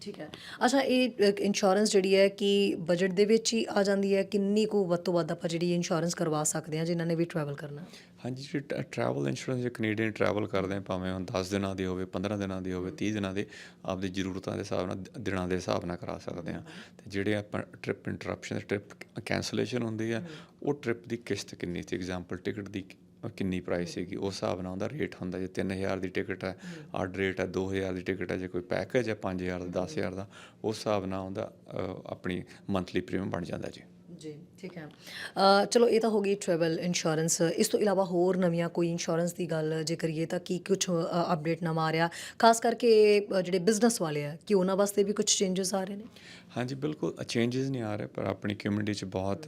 ਠੀਕ ਹੈ। ਅੱਛਾ ਇਹ ਇੰਸ਼ੋਰੈਂਸ ਜਿਹੜੀ ਹੈ ਕਿ ਬਜਟ ਦੇ ਵਿੱਚ ਹੀ ਆ ਜਾਂਦੀ ਹੈ ਕਿੰਨੀ ਕੁ ਵੱਧ ਤੋਂ ਵੱਧ ਆਪਾਂ ਜਿਹੜੀ ਇੰਸ਼ੋਰੈਂਸ ਕਰਵਾ ਸਕਦੇ ਹਾਂ ਜਿਨ੍ਹਾਂ ਨੇ ਵੀ ਟਰੈਵਲ ਕਰਨਾ? ਹਾਂਜੀ ਜਿਹੜੀ ਟਰੈਵਲ ਇੰਸ਼ੋਰੈਂਸ ਜੇ ਕੈਨੇਡੀਅਨ ਟਰੈਵਲ ਕਰਦੇ ਆ ਭਾਵੇਂ ਹੁਣ 10 ਦਿਨਾਂ ਦੀ ਹੋਵੇ 15 ਦਿਨਾਂ ਦੀ ਹੋਵੇ 30 ਦਿਨਾਂ ਦੀ ਆਪਦੀ ਜ਼ਰੂਰਤਾਂ ਦੇ ਹਿਸਾਬ ਨਾਲ ਦਿਨਾਂ ਦੇ ਹਿਸਾਬ ਨਾਲ ਕਰਾ ਸਕਦੇ ਆ ਤੇ ਜਿਹੜੇ ਆਪਾਂ ਟ੍ਰਿਪ ਇੰਟਰਰਪਸ਼ਨ ਟ੍ਰਿਪ ਕੈਂਸਲੇਸ਼ਨ ਹੁੰਦੀ ਆ ਉਹ ਟ੍ਰਿਪ ਦੀ ਕਿਸ਼ਤ ਕਿੰਨੀ ਸੀ? ਐਗਜ਼ਾਮਪਲ ਟਿਕਟ ਦੀ ਕਿੰਨੀ ਪ੍ਰਾਈਸ ਸੀਗੀ ਉਸ ਹਿਸਾਬ ਨਾਲ ਉਹਦਾ ਰੇਟ ਹੁੰਦਾ ਜੇ 3000 ਦੀ ਟਿਕਟ ਹੈ ਆਡ ਰੇਟ ਹੈ 2000 ਦੀ ਟਿਕਟ ਹੈ ਜੇ ਕੋਈ ਪੈਕੇਜ ਹੈ 5000 ਦਾ 10000 ਦਾ ਉਸ ਹਿਸਾਬ ਨਾਲ ਉਹਦਾ ਆਪਣੀ ਮੰਥਲੀ ਪ੍ਰੀਮੀਅਮ ਬਣ ਜਾਂਦਾ ਜੀ। ਜੀ ਠੀਕ ਹੈ। ਚਲੋ ਇਹ ਤਾਂ ਹੋ ਗਈ ਟਰੈਵਲ ਇੰਸ਼ੋਰੈਂਸ ਇਸ ਤੋਂ ਇਲਾਵਾ ਹੋਰ ਨਵੀਆਂ ਕੋਈ ਇੰਸ਼ੋਰੈਂਸ ਦੀ ਗੱਲ ਜੇ ਕਰੀਏ ਤਾਂ ਕੀ ਕੁਝ ਅਪਡੇਟ ਨਵਾਂ ਆ ਰਿਹਾ? ਖਾਸ ਕਰਕੇ ਜਿਹੜੇ ਬਿਜ਼ਨਸ ਵਾਲੇ ਆ ਕਿ ਉਹਨਾਂ ਵਾਸਤੇ ਵੀ ਕੁਝ ਚੇਂਜਸ ਆ ਰਹੇ ਨੇ? ਹਾਂਜੀ ਬਿਲਕੁਲ ਚੇਂਜਸ ਨਹੀਂ ਆ ਰਹੇ ਪਰ ਆਪਣੀ ਕਮਿਊਨਿਟੀ 'ਚ ਬਹੁਤ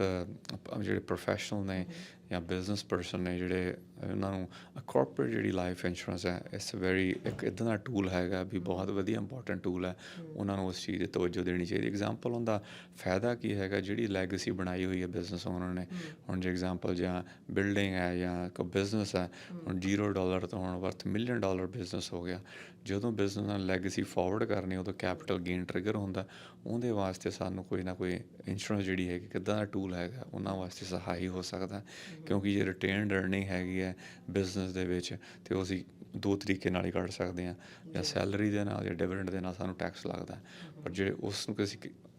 ਜਿਹੜੇ ਪ੍ਰੋਫੈਸ਼ਨਲ ਨੇ ਜਾਂ ਬਿਜ਼ਨਸ ਪਰਸਨ ਨੇ ਜਿਹੜੇ ਉਹਨਾਂ ਨੂੰ ਕਾਰਪੋਰੇਟ ਜਿਹੜੀ ਲਾਈਫ ਇੰਸ਼ੋਰੈਂਸ ਹੈ ਇਟਸ ਵੈਰੀ ਇੱਕ ਇਦਾਂ ਦਾ ਟੂਲ ਹੈਗਾ ਵੀ ਬਹੁਤ ਵਧੀਆ ਇੰਪੋਰਟੈਂਟ ਟੂਲ ਹੈ। ਉਹਨਾਂ ਨੂੰ ਉਸ ਚੀਜ਼ ਦੀ ਤਵੱਜੋ ਦੇਣੀ ਚਾਹੀਦੀ। ਐਗਜ਼ਾਮਪਲ ਹੁੰਦਾ ਫਾਇਦਾ ਕੀ ਹੈਗਾ ਜਿਹੜੀ ਲੈਗੇਸੀ ਬਣਾਈ ਹੋਈ ਹੈ ਬਿਜ਼ਨਸ ਓਨਰ ਨੇ। ਹੁਣ ਜੇ ਐਗਜ਼ਾਮਪਲ ਜਾਂ ਬਿਲਡਿੰਗ ਹੈ ਜਾਂ ਕੋਈ ਬਿਜ਼ਨਸ ਹੈ ਹੁਣ 0 ਡਾਲਰ ਤੋਂ ਹੁਣ ਵਰਥ ਮਿਲੀਅਨ ਡਾਲਰ ਬਿਜ਼ਨਸ ਹੋ ਗਿਆ। ਜਦੋਂ ਬਿਜ਼ਨਸ ਨਾਲ ਲੈਗੇਸੀ ਫਾਰਵਰਡ ਕਰਨੀ ਉਦੋਂ ਕੈਪੀਟਲ ਗੇਨ ਟ੍ਰਿਗਰ ਹੁੰਦਾ। ਉਹਦੇ ਵਾਸਤੇ ਸਾਨੂੰ ਕੋਈ ਨਾ ਕੋਈ ਇੰਸ਼ੋਰੈਂਸ ਜਿਹੜੀ ਹੈਗੀ ਕਿੱਦਾਂ ਦਾ ਟੂਲ ਹੈਗਾ ਉਹਨਾਂ ਵਾਸਤੇ ਸਹਾਈ ਹੋ ਸਕਦਾ। ਕਿਉਂਕਿ ਜੇ ਰਿਟੇਨਡ ਅਰਨਿੰਗ ਹੈਗੀ ਹੈ ਬਿਜ਼ਨਸ ਦੇ ਵਿੱਚ ਤੇ ਉਹ ਅਸੀਂ ਦੋ ਤਰੀਕੇ ਨਾਲ ਹੀ ਕੱਢ ਸਕਦੇ ਹਾਂ। ਜਾਂ ਸੈਲਰੀ ਦੇ ਨਾਲ ਜਾਂ ਡਿਵੀਡੈਂਡ ਦੇ ਨਾਲ ਸਾਨੂੰ ਟੈਕਸ ਲੱਗਦਾ ਹੈ। ਪਰ ਜੇ ਉਸ ਨੂੰ ਕਿਸੇ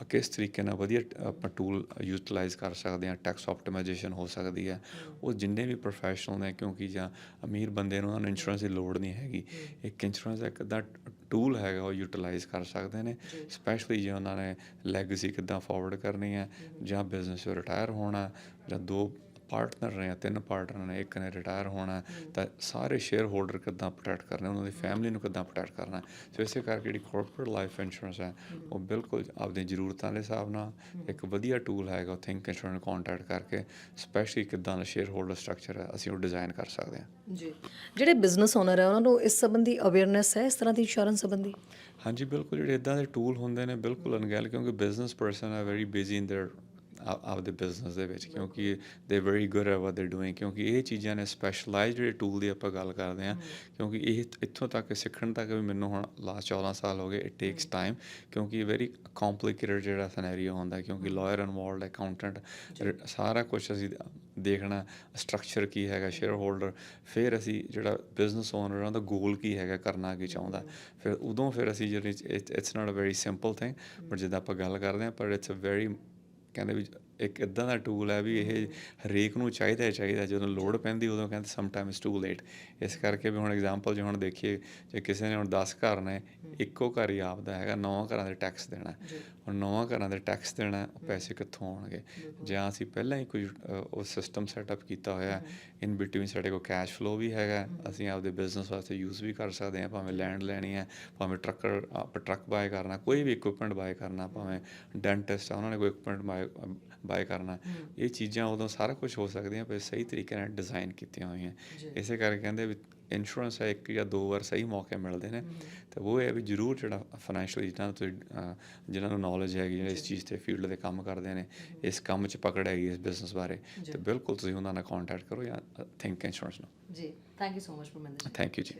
ਕਿਸ ਤਰੀਕੇ ਨਾਲ ਵਧੀਆ ਆਪਾਂ ਟੂਲ ਯੂਟਿਲਾਈਜ਼ ਕਰ ਸਕਦੇ ਹਾਂ ਟੈਕਸ ਆਪਟੀਮਾਈਜੇਸ਼ਨ ਹੋ ਸਕਦੀ ਹੈ। ਉਹ ਜਿੰਨੇ ਵੀ ਪ੍ਰੋਫੈਸ਼ਨਲ ਨੇ ਕਿਉਂਕਿ ਜਾਂ ਅਮੀਰ ਬੰਦੇ ਨੂੰ ਉਹਨਾਂ ਨੂੰ ਇੰਸ਼ੋਰੈਂਸ ਦੀ ਲੋੜ ਨਹੀਂ ਹੈਗੀ। ਇੱਕ ਇੰਸ਼ੋਰੈਂਸ ਇੱਕ ਦਾ ਟੂਲ ਹੈਗਾ ਉਹ ਯੂਟਿਲਾਈਜ਼ ਕਰ ਸਕਦੇ ਨੇ। ਸਪੈਸ਼ਲੀ ਜੇ ਉਹਨਾਂ ਨੇ ਲੈਗੇਸੀ ਕਿੱਦਾਂ ਫਾਰਵਰਡ ਕਰਨੀ ਹੈ ਜਾਂ ਬਿਜ਼ਨਸ ਤੋਂ ਰਿਟਾਇਰ ਹੋਣਾ ਜਾਂ ਦੋ ਪਾਰਟਨਰ ਨੇ ਜਾਂ ਤਿੰਨ ਪਾਰਟਨਰ ਨੇ ਇੱਕ ਨੇ ਰਿਟਾਇਰ ਹੋਣਾ ਤਾਂ ਸਾਰੇ ਸ਼ੇਅਰ ਹੋਲਡਰ ਕਿੱਦਾਂ ਪ੍ਰੋਟੈਕਟ ਕਰਨੇ ਉਹਨਾਂ ਦੀ ਫੈਮਿਲੀ ਨੂੰ ਕਿੱਦਾਂ ਪ੍ਰੋਟੈਕਟ ਕਰਨਾ ਸੋ ਇਸੇ ਕਰਕੇ ਜਿਹੜੀ ਕਾਰਪੋਰੇਟ ਲਾਈਫ ਇੰਸ਼ੋਰੈਂਸ ਹੈ ਉਹ ਬਿਲਕੁਲ ਆਪਣੀ ਜ਼ਰੂਰਤਾਂ ਦੇ ਹਿਸਾਬ ਨਾਲ ਇੱਕ ਵਧੀਆ ਟੂਲ ਹੈਗਾ ਉਹ ਥਿੰਕ ਇੰਸ਼ੋਰੈਂਸ ਕੰਟੈਕਟ ਕਰਕੇ ਸਪੈਸ਼ਲੀ ਕਿੱਦਾਂ ਦਾ ਸ਼ੇਅਰ ਹੋਲਡਰ ਸਟਰਕਚਰ ਹੈ ਅਸੀਂ ਉਹ ਡਿਜ਼ਾਈਨ ਕਰ ਸਕਦੇ ਹਾਂ ਜੀ ਜਿਹੜੇ ਬਿਜ਼ਨਸ ਓਨਰ ਹੈ ਉਹਨਾਂ ਨੂੰ ਇਸ ਸੰਬੰਧੀ ਅਵੇਅਰਨੈਸ ਹੈ ਇਸ ਤਰ੍ਹਾਂ ਦੀ ਇੰਸ਼ੋਰੈਂਸ ਸੰਬੰਧੀ ਹਾਂਜੀ ਬਿਲਕੁਲ ਜਿਹੜੇ ਇਦਾਂ ਦੇ ਟੂਲ ਹੁੰਦੇ ਨੇ ਬਿਲਕੁਲ ਅਣਗਹਿਲ ਕਿਉਂਕਿ ਬਿਜ਼ਨਸ ਪਰਸਨ ਆ ਵੈਰੀ ਬਿਜ਼ੀ ਇਨ देयर ਆ- ਆਪਦੇ ਬਿਜ਼ਨਸ ਦੇ ਵਿੱਚ ਕਿਉਂਕਿ they very good at what they doing ਕਿਉਂਕਿ ਇਹ ਚੀਜ਼ਾਂ ਨੇ ਸਪੈਸ਼ਲਾਈਜ਼ਡ ਜਿਹੜੇ ਟੂਲ ਦੀ ਆਪਾਂ ਗੱਲ ਕਰਦੇ ਹਾਂ ਕਿਉਂਕਿ ਇਹ ਇੱਥੋਂ ਤੱਕ ਸਿੱਖਣ ਤੱਕ ਵੀ ਮੈਨੂੰ ਹੁਣ ਲਾਸਟ 14 ਸਾਲ ਹੋ ਗਏ ਇਟ ਟੇਕਸ ਟਾਈਮ ਕਿਉਂਕਿ ਵੈਰੀ ਕੰਪਲਿਕੇਟਡ ਜਿਹੜਾ ਸਿਨੈਰੀਓ ਹੁੰਦਾ ਕਿਉਂਕਿ ਲਾਇਰ ਇਨਵੋਲਡ ਅਕਾਊਂਟੈਂਟ ਸਾਰਾ ਕੁਝ ਅਸੀਂ ਦੇਖਣਾ ਸਟਰਕਚਰ ਕੀ ਹੈਗਾ ਸ਼ੇਅਰ ਹੋਲਡਰ ਫਿਰ ਅਸੀਂ ਜਿਹੜਾ ਬਿਜ਼ਨਸ ਓਨਰ ਉਹਦਾ ਗੋਲ ਕੀ ਹੈਗਾ ਕਰਨਾ ਕੀ ਚਾਹੁੰਦਾ। ਫਿਰ ਉਦੋਂ ਫਿਰ ਅਸੀਂ ਜਿਹੜੀ it's not a very simple thing but ਜਿੱਦਾਂ ਆਪਾਂ ਗੱਲ ਕਰਦੇ ਹਾਂ ਪਰ ਇਟਸ ਅ ਵੈਰੀ ਕਹਿੰਦੇ ਵੀ ਇੱਕ ਇਦਾਂ ਦਾ ਟੂਲ ਹੈ ਵੀ ਇਹ ਹਰੇਕ ਨੂੰ ਚਾਹੀਦਾ ਹੀ ਚਾਹੀਦਾ ਜਦੋਂ ਲੋੜ ਪੈਂਦੀ ਉਦੋਂ ਕਹਿੰਦੇ ਸਮ ਟਾਈਮਸ ਟੂ ਲੇਟ ਇਸ ਕਰਕੇ ਵੀ ਹੁਣ ਐਗਜ਼ਾਮਪਲ ਜੇ ਹੁਣ ਦੇਖੀਏ ਜੇ ਕਿਸੇ ਨੇ ਹੁਣ 10 ਘਰ ਨੇ ਇੱਕੋ ਘਰ ਹੀ ਆਪਦਾ ਹੈਗਾ 9 ਘਰਾਂ ਦੇ ਟੈਕਸ ਦੇਣਾ। ਹੁਣ 9 ਘਰਾਂ ਦੇ ਟੈਕਸ ਦੇਣਾ ਉਹ ਪੈਸੇ ਕਿੱਥੋਂ ਆਉਣਗੇ? ਜਾਂ ਅਸੀਂ ਪਹਿਲਾਂ ਹੀ ਕੋਈ ਉਹ ਸਿਸਟਮ ਸੈਟਅਪ ਕੀਤਾ ਹੋਇਆ ਇਨ ਬਿਟਵੀਨ ਸਾਡੇ ਕੋਲ ਕੈਸ਼ ਫਲੋ ਵੀ ਹੈਗਾ ਅਸੀਂ ਆਪਦੇ ਬਿਜ਼ਨਸ ਵਾਸਤੇ ਯੂਜ਼ ਵੀ ਕਰ ਸਕਦੇ ਹਾਂ ਭਾਵੇਂ ਲੈਂਡ ਲੈਣੀ ਹੈ ਭਾਵੇਂ ਟਰੱਕਰ ਆਪ ਟਰੱਕ ਬਾਏ ਕਰਨਾ ਕੋਈ ਵੀ ਇਕਵਿਪਮੈਂਟ ਬਾਏ ਕਰਨਾ ਭਾਵੇਂ ਡੈਂਟਿਸਟ ਆ ਉਹਨਾਂ ਨੇ ਕੋਈ ਇਕਵਿਪਮੈਂਟ ਬਾਏ ਕਰਨਾ। ਇਹ ਚੀਜ਼ਾਂ ਉਦੋਂ ਸਾਰਾ ਕੁਝ ਹੋ ਸਕਦੀਆਂ ਪਰ ਸਹੀ ਤਰੀਕੇ ਨਾਲ ਡਿਜ਼ਾਈਨ ਕੀਤੀਆਂ ਹੋਈਆਂ। ਇਸੇ ਕਰਕੇ ਕਹਿੰਦੇ ਵੀ ਇੰਸ਼ੋਰੈਂਸ ਹੈ ਇੱਕ ਜਾਂ ਦੋ ਵਾਰ ਸਹੀ ਮੌਕੇ ਮਿਲਦੇ ਨੇ। ਤੇ ਉਹ ਹੈ ਵੀ ਜ਼ਰੂਰ ਜਿਹੜਾ ਫਾਈਨੈਂਸ਼ੀਅਲੀ ਜਿਨ੍ਹਾਂ ਨੂੰ ਤੁਸੀਂ ਜਿਨ੍ਹਾਂ ਨੂੰ ਨੌਲੇਜ ਹੈਗੀ ਜਿਹੜੇ ਇਸ ਚੀਜ਼ ਤੇ ਫੀਲਡ ਦੇ ਕੰਮ ਕਰਦੇ ਨੇ ਇਸ ਕੰਮ 'ਚ ਪਕੜ ਹੈਗੀ ਇਸ ਬਿਜ਼ਨਸ ਬਾਰੇ ਤੇ ਬਿਲਕੁਲ ਤੁਸੀਂ ਉਹਨਾਂ ਨਾਲ ਕੰਟੈਕਟ ਕਰੋ ਜਾਂ ਥਿੰਕ ਇੰਸ਼ੋਰੈਂਸ ਨੂੰ। ਜੀ। Thank you so much Parminder thank you ਜੀ।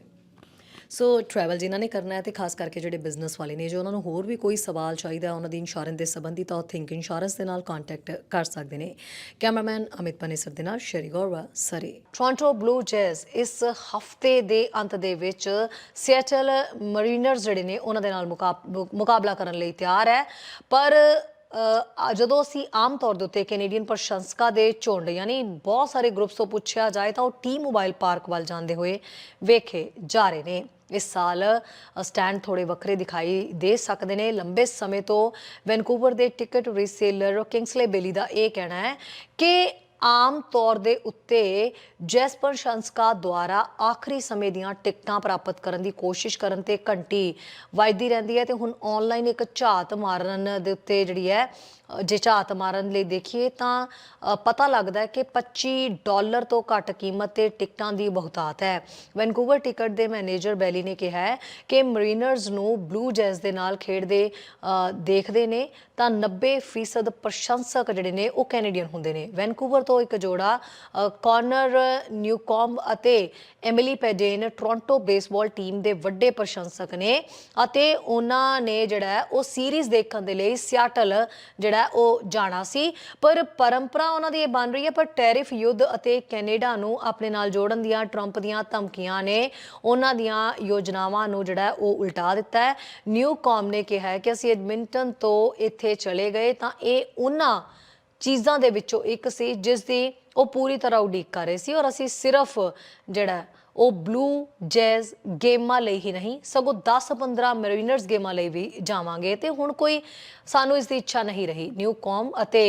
ਸੋ ਟਰੈਵਲ ਜਿਨ੍ਹਾਂ ਨੇ ਕਰਨਾ ਹੈ ਤੇ ਖਾਸ ਕਰਕੇ ਜਿਹੜੇ ਬਿਜ਼ਨਸ ਵਾਲੇ ਨੇ, ਜੋ ਉਹਨਾਂ ਨੂੰ ਹੋਰ ਵੀ ਕੋਈ ਸਵਾਲ ਚਾਹੀਦਾ ਉਹਨਾਂ ਦੀ ਇੰਸ਼ੋਰੈਂਸ ਦੇ ਸੰਬੰਧੀ, ਤਾਂ ਉਹ ਥਿੰਕ ਇੰਸ਼ੋਰੈਂਸ ਦੇ ਨਾਲ ਕੰਟੈਕਟ ਕਰ ਸਕਦੇ ਨੇ। ਕੈਮਰਾਮੈਨ ਅਮਿਤ ਪਨੇਸਰ ਦੇ ਨਾਲ ਸ਼ਰੀ ਗੌਰਵਾ ਸਰੀ। ਟੋਰਾਂਟੋ ਬਲੂ ਜੈਜ਼ ਇਸ ਹਫ਼ਤੇ ਦੇ ਅੰਤ ਦੇ ਵਿੱਚ ਸੀਐਟਲ ਮਰੀਨਰਸ ਜਿਹੜੇ ਨੇ, ਉਹਨਾਂ ਦੇ ਨਾਲ ਮੁਕਾਬ- ਮੁਕਾਬਲਾ ਕਰਨ ਲਈ ਤਿਆਰ ਹੈ। ਪਰ ਜਦੋਂ ਅਸੀਂ ਆਮ ਤੌਰ ਦੇ ਉੱਤੇ ਕੈਨੇਡੀਅਨ ਪ੍ਰਸ਼ੰਸਕਾਂ ਦੇ ਝੁੰਡ ਯਾਨੀ ਬਹੁਤ ਸਾਰੇ ਗਰੁੱਪਸ ਤੋਂ ਪੁੱਛਿਆ ਜਾਏ, ਤਾਂ ਉਹ ਟੀ ਮੋਬਾਈਲ ਪਾਰਕ ਵੱਲ ਜਾਂਦੇ ਹੋਏ ਵੇਖੇ ਜਾ ਰਹੇ ਨੇ। ਇਸ ਸਾਲ ਸਟੈਂਡ ਥੋੜੇ ਵੱਖਰੇ ਦਿਖਾਈ ਦੇ ਸਕਦੇ ਨੇ। ਲੰਬੇ ਸਮੇਂ ਤੋਂ ਵੈਨਕੂਵਰ ਦੇ ਟਿਕਟ ਰੀਸੇਲਰ ਕਿੰਗਸਲੇ ਬੇਲੀ ਦਾ ਇਹ ਕਹਿਣਾ ਹੈ ਕਿ ਆਮ ਤੌਰ ਦੇ ਉੱਤੇ ਜੈਸ ਸ਼ੰਸਕਾ ਦੁਆਰਾ ਆਖਰੀ ਸਮੇਂ ਦੀਆਂ ਟਿਕਟਾਂ ਪ੍ਰਾਪਤ ਕਰਨ ਦੀ ਕੋਸ਼ਿਸ਼ ਕਰਨ ਤੇ ਘੰਟੀ ਵੱਜਦੀ ਰਹਿੰਦੀ ਹੈ ਤੇ ਹੁਣ ਆਨਲਾਈਨ ਇੱਕ ਝਾਤ ਮਾਰਨ ਦੇ ਉੱਤੇ ਜਿਹੜੀ ਹੈ ਜੇ ਝਾਤ ਮਾਰਨ ਲਈ ਦੇਖੀਏ ਤਾਂ ਪਤਾ ਲੱਗਦਾ ਹੈ ਕਿ 25 ਡਾਲਰ ਤੋਂ ਘੱਟ ਕੀਮਤ ਤੇ ਟਿਕਟਾਂ ਦੀ ਬਹੁਤਾਤ ਹੈ। ਵੈਨਕੂਵਰ ਟਿਕਟ ਦੇ ਮੈਨੇਜਰ ਬੈਲੀ ਨੇ ਕਿਹਾ ਹੈ ਕਿ ਮਰੀਨਰਜ਼ ਨੂੰ ਬਲੂ ਜੈਜ਼ ਦੇ ਨਾਲ ਖੇਡਦੇ ਦੇਖਦੇ ਨੇ ਤਾਂ 90% ਪ੍ਰਸ਼ੰਸਕ ਜਿਹੜੇ ਨੇ ਉਹ ਕੈਨੇਡੀਅਨ ਹੁੰਦੇ ਨੇ। ਵੈਨਕੂਵਰ ਤੋਂ ਇੱਕ ਜੋੜਾ ਅ, ਕਾਰਨਰ ਨਿਊਕੌਮ ਅਤੇ ਐਮਿਲੀ ਪੈਜੇਨ ਟੋਰਾਂਟੋ ਬੇਸਬਾਲ ਟੀਮ ਦੇ ਵੱਡੇ ਪ੍ਰਸ਼ੰਸਕ ਨੇ ਅਤੇ ਉਹਨਾਂ ਨੇ ਜਿਹੜਾ ਉਹ ਸੀਰੀਜ਼ ਦੇਖਣ ਦੇ ਲਈ ਸਿਆਟਲ ਜਿਹੜਾ ਉਹ ਜਾਣਾ ਸੀ। ਪਰ ਪਰੰਪਰਾ ਉਹਨਾਂ ਦੀ ਇਹ ਬਣ ਰਹੀ ਹੈ ਪਰ ਟੈਰਿਫ ਯੁੱਧ ਅਤੇ ਕੈਨੇਡਾ ਨੂੰ ਆਪਣੇ ਨਾਲ ਜੋੜਨ ਦੀਆਂ ਟਰੰਪ ਦੀਆਂ ਧਮਕੀਆਂ ਨੇ ਉਹਨਾਂ ਦੀਆਂ ਯੋਜਨਾਵਾਂ ਨੂੰ ਜਿਹੜਾ ਉਹ ਉਲਟਾ ਦਿੱਤਾ ਹੈ। ਨਿਊਕੌਮ ਨੇ ਕਿਹਾ ਕਿ ਅਸੀਂ ਐਡਮਿੰਟਨ ਤੋਂ ਇੱਥੇ ਚਲੇ ਗਏ ਤਾਂ ਇਹ ਉਹਨਾਂ ਚੀਜ਼ਾਂ ਦੇ ਵਿੱਚੋਂ ਇੱਕ ਸੀ, ਜਿਸ ਦੀ ਉਹ ਪੂਰੀ ਤਰ੍ਹਾਂ ਉਡੀਕ ਕਰ ਰਹੇ ਸੀ ਔਰ ਅਸੀਂ ਸਿਰਫ ਜਿਹੜਾ ਉਹ ਬਲੂ ਜੈਜ਼ ਗੇਮਾਂ ਲਈ ਹੀ ਨਹੀਂ, ਸਗੋਂ 10-15 ਮੈਰੀਨਰਸ ਗੇਮਾਂ ਲਈ ਵੀ ਜਾਵਾਂਗੇ ਤੇ ਹੁਣ ਕੋਈ ਸਾਨੂੰ ਇਸ ਦੀ ਇੱਛਾ ਨਹੀਂ ਰਹੀ। ਨਿਊ ਕੌਮ ਅਤੇ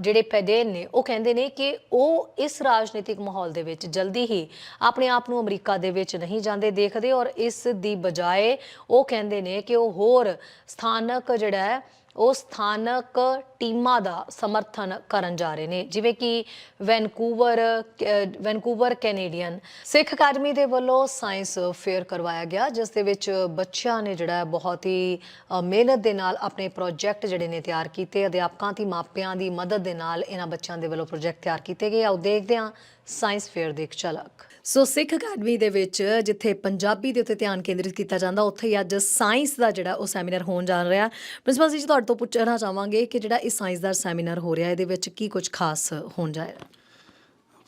ਜਿਹੜੇ ਪੈਡੇਨ ਨੇ, ਉਹ ਕਹਿੰਦੇ ਨੇ ਕਿ ਉਹ ਇਸ ਰਾਜਨੀਤਿਕ ਮਾਹੌਲ ਦੇ ਵਿੱਚ ਜਲਦੀ ਹੀ ਆਪਣੇ ਆਪ ਨੂੰ ਅਮਰੀਕਾ ਦੇ ਵਿੱਚ ਨਹੀਂ ਜਾਂਦੇ ਦੇਖਦੇ ਔਰ ਇਸ ਦੀ ਬਜਾਏ ਉਹ ਕਹਿੰਦੇ ਨੇ ਕਿ ਉਹ ਹੋਰ ਸਥਾਨਕ ਜਿਹੜਾ ਹੈ, ਉਹ ਸਥਾਨਕ ਟੀਮਾਂ ਦਾ ਸਮਰਥਨ ਕਰਨ ਜਾ ਰਹੇ ਨੇ। ਜਿਵੇਂ ਕਿ ਵੈਨਕੂਵਰ ਕ- ਵੈਨਕੂਵਰ ਕੈਨੇਡੀਅਨ ਸਿੱਖ ਅਕੈਡਮੀ ਦੇ ਵੱਲੋਂ ਸਾਇੰਸ ਫੇਅਰ ਕਰਵਾਇਆ ਗਿਆ, ਜਿਸ ਦੇ ਵਿੱਚ ਬੱਚਿਆਂ ਨੇ ਜਿਹੜਾ ਬਹੁਤ ਹੀ ਮਿਹਨਤ ਦੇ ਨਾਲ ਆਪਣੇ ਪ੍ਰੋਜੈਕਟ ਜਿਹੜੇ ਨੇ ਤਿਆਰ ਕੀਤੇ। ਅਧਿਆਪਕਾਂ ਦੀ ਮਾਪਿਆਂ ਦੀ ਮਦਦ ਦੇ ਨਾਲ ਇਹਨਾਂ ਬੱਚਿਆਂ ਦੇ ਵੱਲੋਂ ਪ੍ਰੋਜੈਕਟ ਤਿਆਰ ਕੀਤੇ ਗਏ। ਆਓ ਦੇਖਦੇ ਹਾਂ ਸਾਇੰਸ ਫੇਅਰ ਦੇ ਇੱਕ ਝਲਕ। ਸੋ ਸਿੱਖ ਅਕੈਡਮੀ ਦੇ ਵਿੱਚ ਜਿੱਥੇ ਪੰਜਾਬੀ ਦੇ ਉੱਤੇ ਧਿਆਨ ਕੇਂਦਰਿਤ ਕੀਤਾ ਜਾਂਦਾ, ਉੱਥੇ ਹੀ ਅੱਜ ਸਾਇੰਸ ਦਾ ਜਿਹੜਾ ਉਹ ਸੈਮੀਨਾਰ ਹੋਣ ਜਾ ਰਿਹਾ। ਪ੍ਰਿੰਸੀਪਲ ਜੀ, ਤੁਹਾਡੇ ਤੋਂ ਪੁੱਛਣਾ ਚਾਹਾਂਗੇ ਕਿ ਜਿਹੜਾ ਸਾਇੰਸ ਦਾ ਸੈਮੀਨਾਰ ਹੋ ਰਿਹਾ ਇਹਦੇ ਵਿੱਚ ਕੀ ਕੁਝ ਖਾਸ ਹੋਣ ਜਾ ਰਿਹਾ?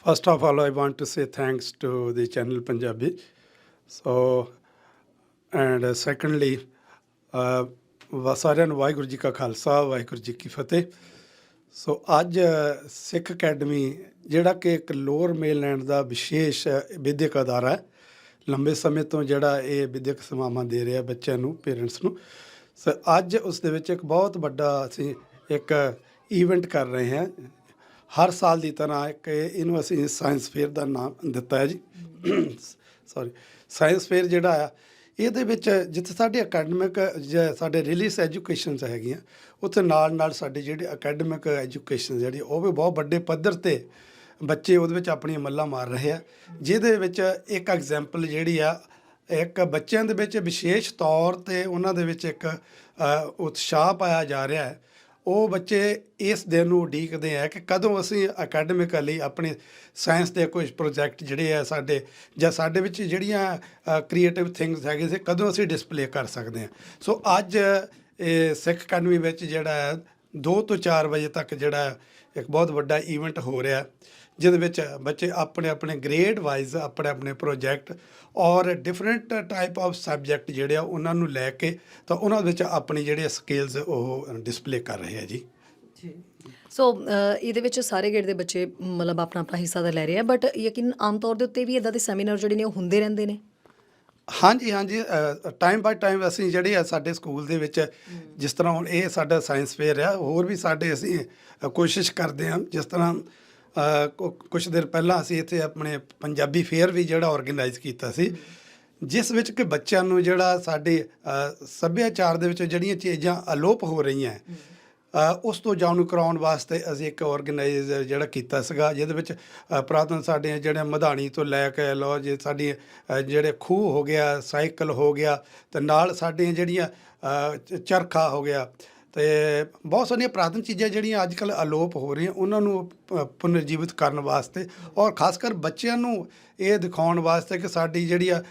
First of all, I want to say thanks to the channel Punjabi. So, and uh, secondly, uh, ਵਾ- ਸਾਰਿਆਂ ਨੂੰ ਵਾਹਿਗੁਰੂ ਜੀ ਕਾ ਖਾਲਸਾ ਵਾਹਿਗੁਰੂ ਜੀ ਕੀ ਫਤਿਹ ਸੋ ਅੱਜ ਅ, ਸਿੱਖ ਅਕੈਡਮੀ ਜਿਹੜਾ ਕਿ ਇੱਕ ਲੋਅਰ ਮੇਲੈਂਡ ਦਾ ਵਿਸ਼ੇਸ਼ ਅ, ਵਿਦਿਅਕ ਅਦਾਰਾ ਹੈ ਲੰਬੇ ਸਮੇਂ ਤੋਂ ਜਿਹੜਾ ਇਹ ਵਿਦਿਅਕ ਸੇਵਾਵਾਂ ਦੇ ਰਿਹਾ ਬੱਚਿਆਂ ਨੂੰ ਪੇਰੈਂਟਸ ਨੂੰ ਸੋ ਅੱਜ ਉਸ ਦੇ ਵਿੱਚ ਇੱਕ ਬਹੁਤ ਵੱਡਾ ਅਸੀਂ ਇੱਕ ਈਵੈਂਟ ਕਰ ਰਹੇ ਹਾਂ। ਹਰ ਸਾਲ ਦੀ ਤਰ੍ਹਾਂ ਇੱਕ ਇਹਨੂੰ ਅਸੀਂ ਸਾਇੰਸ ਫੇਅਰ ਦਾ ਨਾਮ ਦਿੱਤਾ ਹੈ ਜੀ। ਸੌਰੀ ਸਾਇੰਸ ਫੇਅਰ ਜਿਹੜਾ ਆ, ਇਹਦੇ ਵਿੱਚ ਜਿੱਥੇ ਸਾਡੇ ਅਕੈਡਮਿਕ ਸਾਡੇ ਰਿਲੀਸ ਐਜੂਕੇਸ਼ਨਸ ਹੈਗੀਆਂ, ਉੱਥੇ ਨਾਲ ਨਾਲ ਸਾਡੇ ਜਿਹੜੇ ਅਕੈਡਮਿਕ ਐਜੂਕੇਸ਼ਨ ਜਿਹੜੀ, ਉਹ ਵੀ ਬਹੁਤ ਵੱਡੇ ਪੱਧਰ ਤੇ ਬੱਚੇ ਉਹਦੇ ਵਿੱਚ ਆਪਣੀਆਂ ਮੱਲਾਂ ਮਾਰ ਰਹੇ ਆ। ਜਿਹਦੇ ਵਿੱਚ ਇੱਕ ਐਗਜ਼ਾਮਪਲ ਜਿਹੜੀ ਆ, ਇੱਕ ਬੱਚਿਆਂ ਦੇ ਵਿੱਚ ਵਿਸ਼ੇਸ਼ ਤੌਰ ਤੇ ਉਹਨਾਂ ਦੇ ਵਿੱਚ ਇੱਕ ਉਤਸ਼ਾਹ ਪਾਇਆ ਜਾ ਰਿਹਾ ਹੈ। ਉਹ ਬੱਚੇ ਇਸ ਦਿਨ ਨੂੰ ਉਡੀਕਦੇ ਆ ਕਿ ਕਦੋਂ ਅਸੀਂ ਅਕੈਡਮਿਕਲੀ ਆਪਣੇ ਸਾਇੰਸ ਦੇ ਕੁਝ ਪ੍ਰੋਜੈਕਟ ਜਿਹੜੇ ਆ ਸਾਡੇ ਜਾਂ ਸਾਡੇ ਵਿੱਚ ਜਿਹੜੀਆਂ ਕ੍ਰੀਏਟਿਵ ਥਿੰਗਸ ਹੈਗੇ ਸੀ, ਕਦੋਂ ਅਸੀਂ ਡਿਸਪਲੇ ਕਰ ਸਕਦੇ ਹਾਂ ਸੋ ਅੱਜ, ਇਹ ਸਿੱਖ ਅਕੈਡਮੀ ਵਿੱਚ ਜਿਹੜਾ ਹੈ 2 ਤੋਂ 4 ਵਜੇ ਤੱਕ ਜਿਹੜਾ ਇੱਕ ਬਹੁਤ ਵੱਡਾ ਈਵੈਂਟ ਹੋ ਰਿਹਾ ਜਿਹਦੇ ਵਿੱਚ ਬੱਚੇ ਆਪਣੇ ਆਪਣੇ ਗ੍ਰੇਡ ਵਾਈਜ਼ ਆਪਣੇ ਆਪਣੇ ਪ੍ਰੋਜੈਕਟ ਔਰ ਡਿਫਰੈਂਟ ਟਾਈਪ ਆਫ ਸਬਜੈਕਟ ਜਿਹੜੇ ਆ ਉਹਨਾਂ ਨੂੰ ਲੈ ਕੇ ਤਾਂ ਉਹਨਾਂ ਵਿੱਚ ਆਪਣੀ ਜਿਹੜੇ ਸਕਿੱਲਸ ਉਹ ਡਿਸਪਲੇ ਕਰ ਰਹੇ ਆ ਜੀ। ਸੋ ਇਹਦੇ ਵਿੱਚ ਸਾਰੇ ਗੇੜ ਦੇ ਬੱਚੇ ਮਤਲਬ ਆਪਣਾ ਆਪਣਾ ਹਿੱਸਾ ਤਾਂ ਲੈ ਰਹੇ ਆ ਬਟ ਯਕੀਨ ਆਮ ਤੌਰ ਦੇ ਉੱਤੇ ਵੀ ਇਦਾਂ ਦੇ ਸੈਮੀਨਾਰ ਜਿਹੜੇ ਨੇ ਉਹ ਹੁੰਦੇ ਰਹਿੰਦੇ ਨੇ। ਹਾਂਜੀ ਹਾਂਜੀ ਟਾਈਮ ਬਾਈ ਟਾਈਮ ਅਸੀਂ ਜਿਹੜੇ ਆ ਸਾਡੇ ਸਕੂਲ ਦੇ ਵਿੱਚ ਜਿਸ ਤਰ੍ਹਾਂ ਹੁਣ ਇਹ ਸਾਡਾ ਸਾਇੰਸ ਫੇਅਰ ਆ ਹੋਰ ਵੀ ਸਾਡੇ ਅਸੀਂ ਕੋਸ਼ਿਸ਼ ਕਰਦੇ ਹਾਂ ਜਿਸ ਤਰ੍ਹਾਂ ਅ, ਕੁ- ਕੁਛ ਦਿਨ ਪਹਿਲਾਂ ਅਸੀਂ ਇੱਥੇ ਆਪਣੇ ਪੰਜਾਬੀ ਫੇਅਰ ਵੀ ਜਿਹੜਾ ਆਰਗੇਨਾਈਜ਼ ਕੀਤਾ ਸੀ ਜਿਸ ਵਿੱਚ ਕਿ ਬੱਚਿਆਂ ਨੂੰ ਜਿਹੜਾ ਸਾਡੇ ਸੱਭਿਆਚਾਰ ਦੇ ਵਿੱਚ ਜਿਹੜੀਆਂ ਚੀਜ਼ਾਂ ਅਲੋਪ ਹੋ ਰਹੀਆਂ ਉਸ ਤੋਂ ਜਾਣੂ ਕਰਾਉਣ ਵਾਸਤੇ ਅਸੀਂ ਇੱਕ ਆਰਗੇਨਾਈਜ਼ ਜਿਹੜਾ ਕੀਤਾ ਸੀਗਾ ਜਿਹਦੇ ਵਿੱਚ ਅ, ਪੁਰਾਤਨ ਸਾਡੇ ਜਿਹੜੇ ਮਧਾਣੀ ਤੋਂ ਲੈ ਕੇ ਲਓ ਜੇ ਸਾਡੀ ਜਿਹੜੇ ਖੂਹ ਹੋ ਗਿਆ ਸਾਈਕਲ ਹੋ ਗਿਆ ਤੇ ਨਾਲ ਸਾਡੀਆਂ ਜਿਹੜੀਆਂ ਚਰਖਾ ਹੋ ਗਿਆ ਤੇ ਬਹੁਤ ਸਾਰੀਆਂ ਪੁਰਾਤਨ ਚੀਜ਼ਾਂ ਜਿਹੜੀਆਂ ਅੱਜ ਕੱਲ ਅਲੋਪ ਹੋ ਰਹੀਆਂ ਉਹਨਾਂ ਨੂੰ ਪੁਨਰਜੀਵਿਤ ਕਰਨ ਵਾਸਤੇ ਔਰ ਖਾਸ ਕਰ ਬੱਚਿਆਂ ਨੂੰ ਇਹ ਦਿਖਾਉਣ ਵਾਸਤੇ ਕਿ ਸਾਡੀ ਜਿਹੜੀ ਆ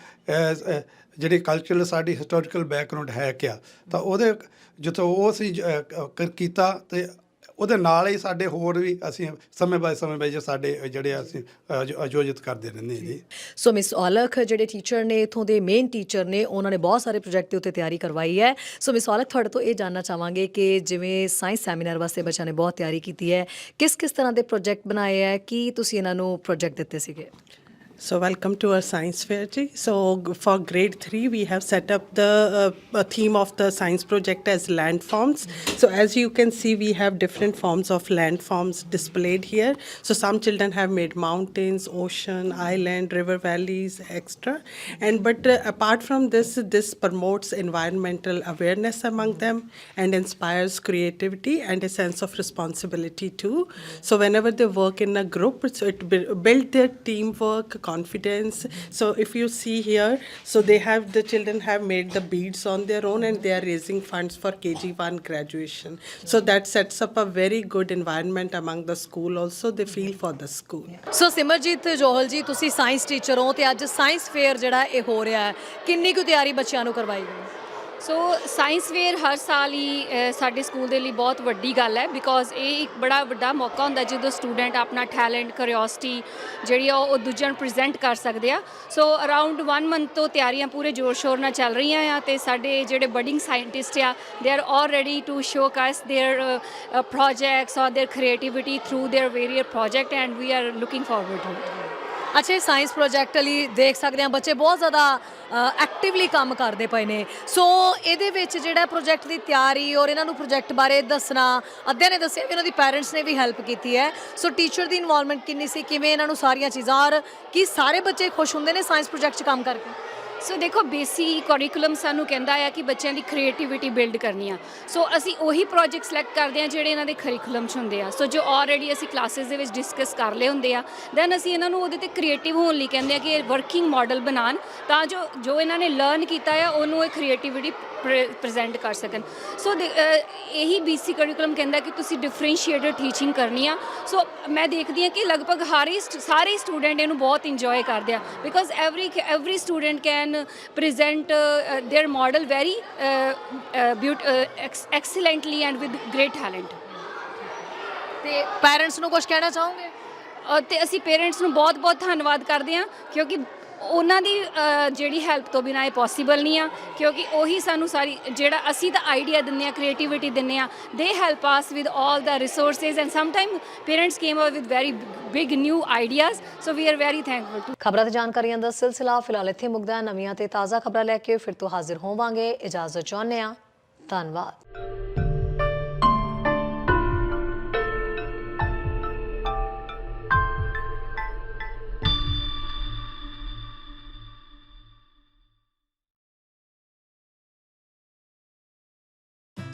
ਜਿਹੜੀ ਕਲਚਰਲ ਸਾਡੀ ਹਿਸਟੋਰੀਕਲ ਬੈਕਗ੍ਰਾਉਂਡ ਹੈ ਕਿਆ ਤਾਂ ਉਹਦੇ ਜਿੱਥੋਂ ਉਹ ਅਸੀਂ ਜ- ਕੀਤਾ ਤੇ ਉਹਦੇ ਨਾਲ ਹੀ ਸਾਡੇ ਹੋਰ ਵੀ ਅਸੀਂ ਸਮੇਂ ਬਾਅਦ ਸਮੇਂ ਬਾਅਦ ਸਾਡੇ ਜਿਹੜੇ ਅਸੀਂ ਆਯੋਜਿਤ ਕਰਦੇ ਰਹਿੰਦੇ ਹਾਂ ਜੀ। ਸੋ ਮਿਸ ਔਲਖ ਜਿਹੜੇ ਟੀਚਰ ਨੇ, ਇਥੋਂ ਦੇ ਮੇਨ ਟੀਚਰ ਨੇ, ਉਹਨਾਂ ਨੇ ਬਹੁਤ ਸਾਰੇ ਪ੍ਰੋਜੈਕਟ ਦੇ ਉੱਤੇ ਤਿਆਰੀ ਕਰਵਾਈ ਹੈ। ਸੋ ਮਿਸ ਔਲਖ, ਤੁਹਾਡੇ ਤੋਂ ਇਹ ਜਾਨਣਾ ਚਾਹਾਂਗੇ ਕਿ ਜਿਵੇਂ ਸਾਇੰਸ ਸੈਮੀਨਾਰ ਵਾਸਤੇ ਬੱਚਿਆਂ ਨੇ ਬਹੁਤ ਤਿਆਰੀ ਕੀਤੀ ਹੈ ਕਿਸ ਕਿਸ ਤਰ੍ਹਾਂ ਦੇ ਪ੍ਰੋਜੈਕਟ ਬਣਾਏ ਹੈ, ਕੀ ਤੁਸੀਂ ਇਹਨਾਂ ਨੂੰ ਪ੍ਰੋਜੈਕਟ ਦਿੱਤੇ ਸੀਗੇ? So welcome to our science fair. Ji. So for grade three, we have set up the uh, theme of the science project as landforms. So as you can see, we have different forms of landforms displayed here. So some children have made mountains, ocean, island, river valleys, extra. And but uh, apart from this, this promotes environmental awareness among them and inspires creativity and a sense of responsibility too. So whenever they work in a group, so it bu- build their teamwork, confidence. So if you see here, so they have the children have made the beads on their own and they are raising funds for KG1 graduation. So that sets up a very good environment among the school. Also, they feel for the school. ਸੋ ਸਿਮਰਜੀਤ ਜੋਹਲ ਜੀ ਤੁਸੀਂ ਸਾਇੰਸ ਟੀਚਰ ਹੋ ਤੇ ਅੱਜ ਸਾਇੰਸ ਫੇਅਰ ਜਿਹੜਾ ਇਹ ਹੋ ਰਿਹਾ ਹੈ ਕਿੰਨੀ ਕੁ ਤਿਆਰੀ ਬੱਚਿਆਂ ਨੂੰ ਕਰਵਾਈ ਗਈ ਸੋ ਸਾਇੰਸ ਵੇਅਰ ਹਰ ਸਾਲ ਹੀ ਅ, ਸਾਡੇ ਸਕੂਲ ਦੇ ਲਈ ਬਹੁਤ ਵੱਡੀ ਗੱਲ ਹੈ ਬਿਕੋਜ਼ ਇਹ ਇੱਕ ਬੜਾ ਵੱਡਾ ਮੌਕਾ ਹੁੰਦਾ ਜਦੋਂ ਸਟੂਡੈਂਟ ਆਪਣਾ ਟੈਲੈਂਟ ਕਿਉਰਿਓਸਿਟੀ ਜਿਹੜੀ ਆ ਉਹ ਦੂਜਿਆਂ ਨੂੰ ਪ੍ਰੈਜ਼ੈਂਟ ਕਰ ਸਕਦੇ ਆ ਸੋ ਅਰਾਊਂਡ 1 ਮੰਥ ਤੋਂ ਤਿਆਰੀਆਂ ਪੂਰੇ ਜ਼ੋਰ ਸ਼ੋਰ ਨਾਲ ਚੱਲ ਰਹੀਆਂ ਆ ਤੇ ਸਾਡੇ ਜਿਹੜੇ ਬਡਿੰਗ ਸਾਇੰਟਿਸਟ ਆ they are all ready to show us their projects or their creativity through their various project and we are looking forward to it ਅੱਛਾ, ਇਹ ਸਾਇੰਸ ਪ੍ਰੋਜੈਕਟ ਲਈ ਦੇਖ ਸਕਦੇ ਹਾਂ, ਬੱਚੇ ਬਹੁਤ ਜ਼ਿਆਦਾ ਐਕਟਿਵਲੀ ਕੰਮ ਕਰਦੇ ਪਏ ਨੇ। ਸੋ ਇਹਦੇ ਵਿੱਚ ਜਿਹੜਾ ਪ੍ਰੋਜੈਕਟ ਦੀ ਤਿਆਰੀ ਔਰ ਇਹਨਾਂ ਨੂੰ ਪ੍ਰੋਜੈਕਟ ਬਾਰੇ ਦੱਸਣਾ, ਅੱਧਿਆਂ ਨੇ ਦੱਸਿਆ ਵੀ ਇਹਨਾਂ ਦੀ ਪੈਰੈਂਟਸ ਨੇ ਵੀ ਹੈਲਪ ਕੀਤੀ ਹੈ। ਸੋ ਟੀਚਰ ਦੀ ਇਨਵੋਲਵਮੈਂਟ ਕਿੰਨੀ ਸੀ, ਕਿਵੇਂ ਇਹਨਾਂ ਨੂੰ ਸਾਰੀਆਂ ਚੀਜ਼ਾਂ ਔਰ ਕੀ ਸਾਰੇ ਬੱਚੇ ਖੁਸ਼ ਹੁੰਦੇ ਨੇ ਸਾਇੰਸ ਪ੍ਰੋਜੈਕਟ 'ਚ ਕੰਮ ਕਰਕੇ? ਸੋ ਦੇਖੋ ਬੇਸਿਕ ਕਰਿਕੂਲਮ ਸਾਨੂੰ ਕਹਿੰਦਾ ਆ ਕਿ ਬੱਚਿਆਂ ਦੀ ਕ੍ਰੀਏਟੀਵਿਟੀ ਬਿਲਡ ਕਰਨੀ ਆ। ਸੋ ਅਸੀਂ ਉਹੀ ਪ੍ਰੋਜੈਕਟ ਸਿਲੈਕਟ ਕਰਦੇ ਆ ਜਿਹੜੇ ਇਹਨਾਂ ਦੇ ਕਰਿਕੂਲਮ 'ਚ ਹੁੰਦੇ ਆ। ਸੋ ਜੋ ਆਲਰੇਡੀ ਅਸੀਂ ਕਲਾਸਿਸ ਦੇ ਵਿੱਚ ਡਿਸਕਸ ਕਰ ਲਏ ਹੁੰਦੇ ਆ। ਦੈਨ ਅਸੀਂ ਇਹਨਾਂ ਨੂੰ ਉਹਦੇ ਤੇ ਕ੍ਰੀਏਟਿਵ ਹੋਣ ਲਈ ਕਹਿੰਦੇ ਆ ਕਿ ਵਰਕਿੰਗ ਮਾਡਲ ਬਣਾਉਣ ਤਾਂ ਜੋ ਜੋ ਇਹਨਾਂ ਨੇ ਲਰਨ ਕੀਤਾ ਆ, ਉਹਨੂੰ ਇਹ ਕ੍ਰੀਏਟੀਵਿਟੀ ਪ੍ਰੈਜ਼ੈਂਟ ਕਰ ਸਕਣ। ਸੋ ਦੇ- ਅਹ ਇਹੀ ਬੀਸੀ ਕਰਿਕੂਲਮ ਕਹਿੰਦਾ ਕਿ ਤੁਸੀਂ ਡਿਫਰੈਂਸ਼ੀਏਟਡ ਟੀਚਿੰਗ ਕਰਨੀ ਆ। ਸੋ ਮੈਂ ਦੇਖਦੀ ਆ ਕਿ ਲਗਭਗ ਹਰ ਹੀ ਸਟ- ਸਾਰੇ ਸਟੂਡੈਂਟ ਇਹਨੂੰ ਬਹੁਤ ਇੰਜੋਏ ਕਰਦੇ ਆ। Because every every student can present uh, uh, their model very uh, uh, uh, ex- excellently and with great talent. ਤੇ ਪੈਰੈਂਟਸ ਨੂੰ ਕੁਝ ਕਹਿਣਾ ਚਾਹੋਗੇ ਤੇ ਅਸੀਂ ਪੇਰੈਂਟਸ ਨੂੰ ਬਹੁਤ-ਬਹੁਤ ਧੰਨਵਾਦ ਕਰਦੇ ਹਾਂ ਕਿਉਂਕਿ ਉਹਨਾਂ ਦੀ ਅ, ਜਿਹੜੀ ਹੈਲਪ ਤੋਂ ਬਿਨਾਂ ਇਹ ਪੋਸੀਬਲ ਨਹੀਂ ਆ ਕਿਉਂਕਿ ਉਹੀ ਸਾਨੂੰ ਸਾਰੀ ਜਿਹੜਾ ਅਸੀਂ ਤਾਂ ਆਈਡੀਆ ਦਿੰਦੇ ਆ ਕ੍ਰੀਏਟੀਵਿਟੀ ਦਿੰਦੇ ਆ ਦੇ help us with all the resources and sometime parents came up with very big new ideas so we are very thankful to ਖਬਰਾਂ ਤੇ ਜਾਣਕਾਰੀਆਂ ਦਾ ਸਿਲਸਿਲਾ ਫਿਲਹਾਲ ਇੱਥੇ ਮੁੱਕਦਾ ਹੈ। ਨਵੀਆਂ ਤੇ ਤਾਜ਼ਾ ਖਬਰਾਂ ਲੈ ਕੇ ਫਿਰ ਤੋਂ ਹਾਜ਼ਰ ਹੋਵਾਂਗੇ। ਇਜਾਜ਼ਤ ਚਾਹੁੰਦੇ ਹਾਂ। ਧੰਨਵਾਦ।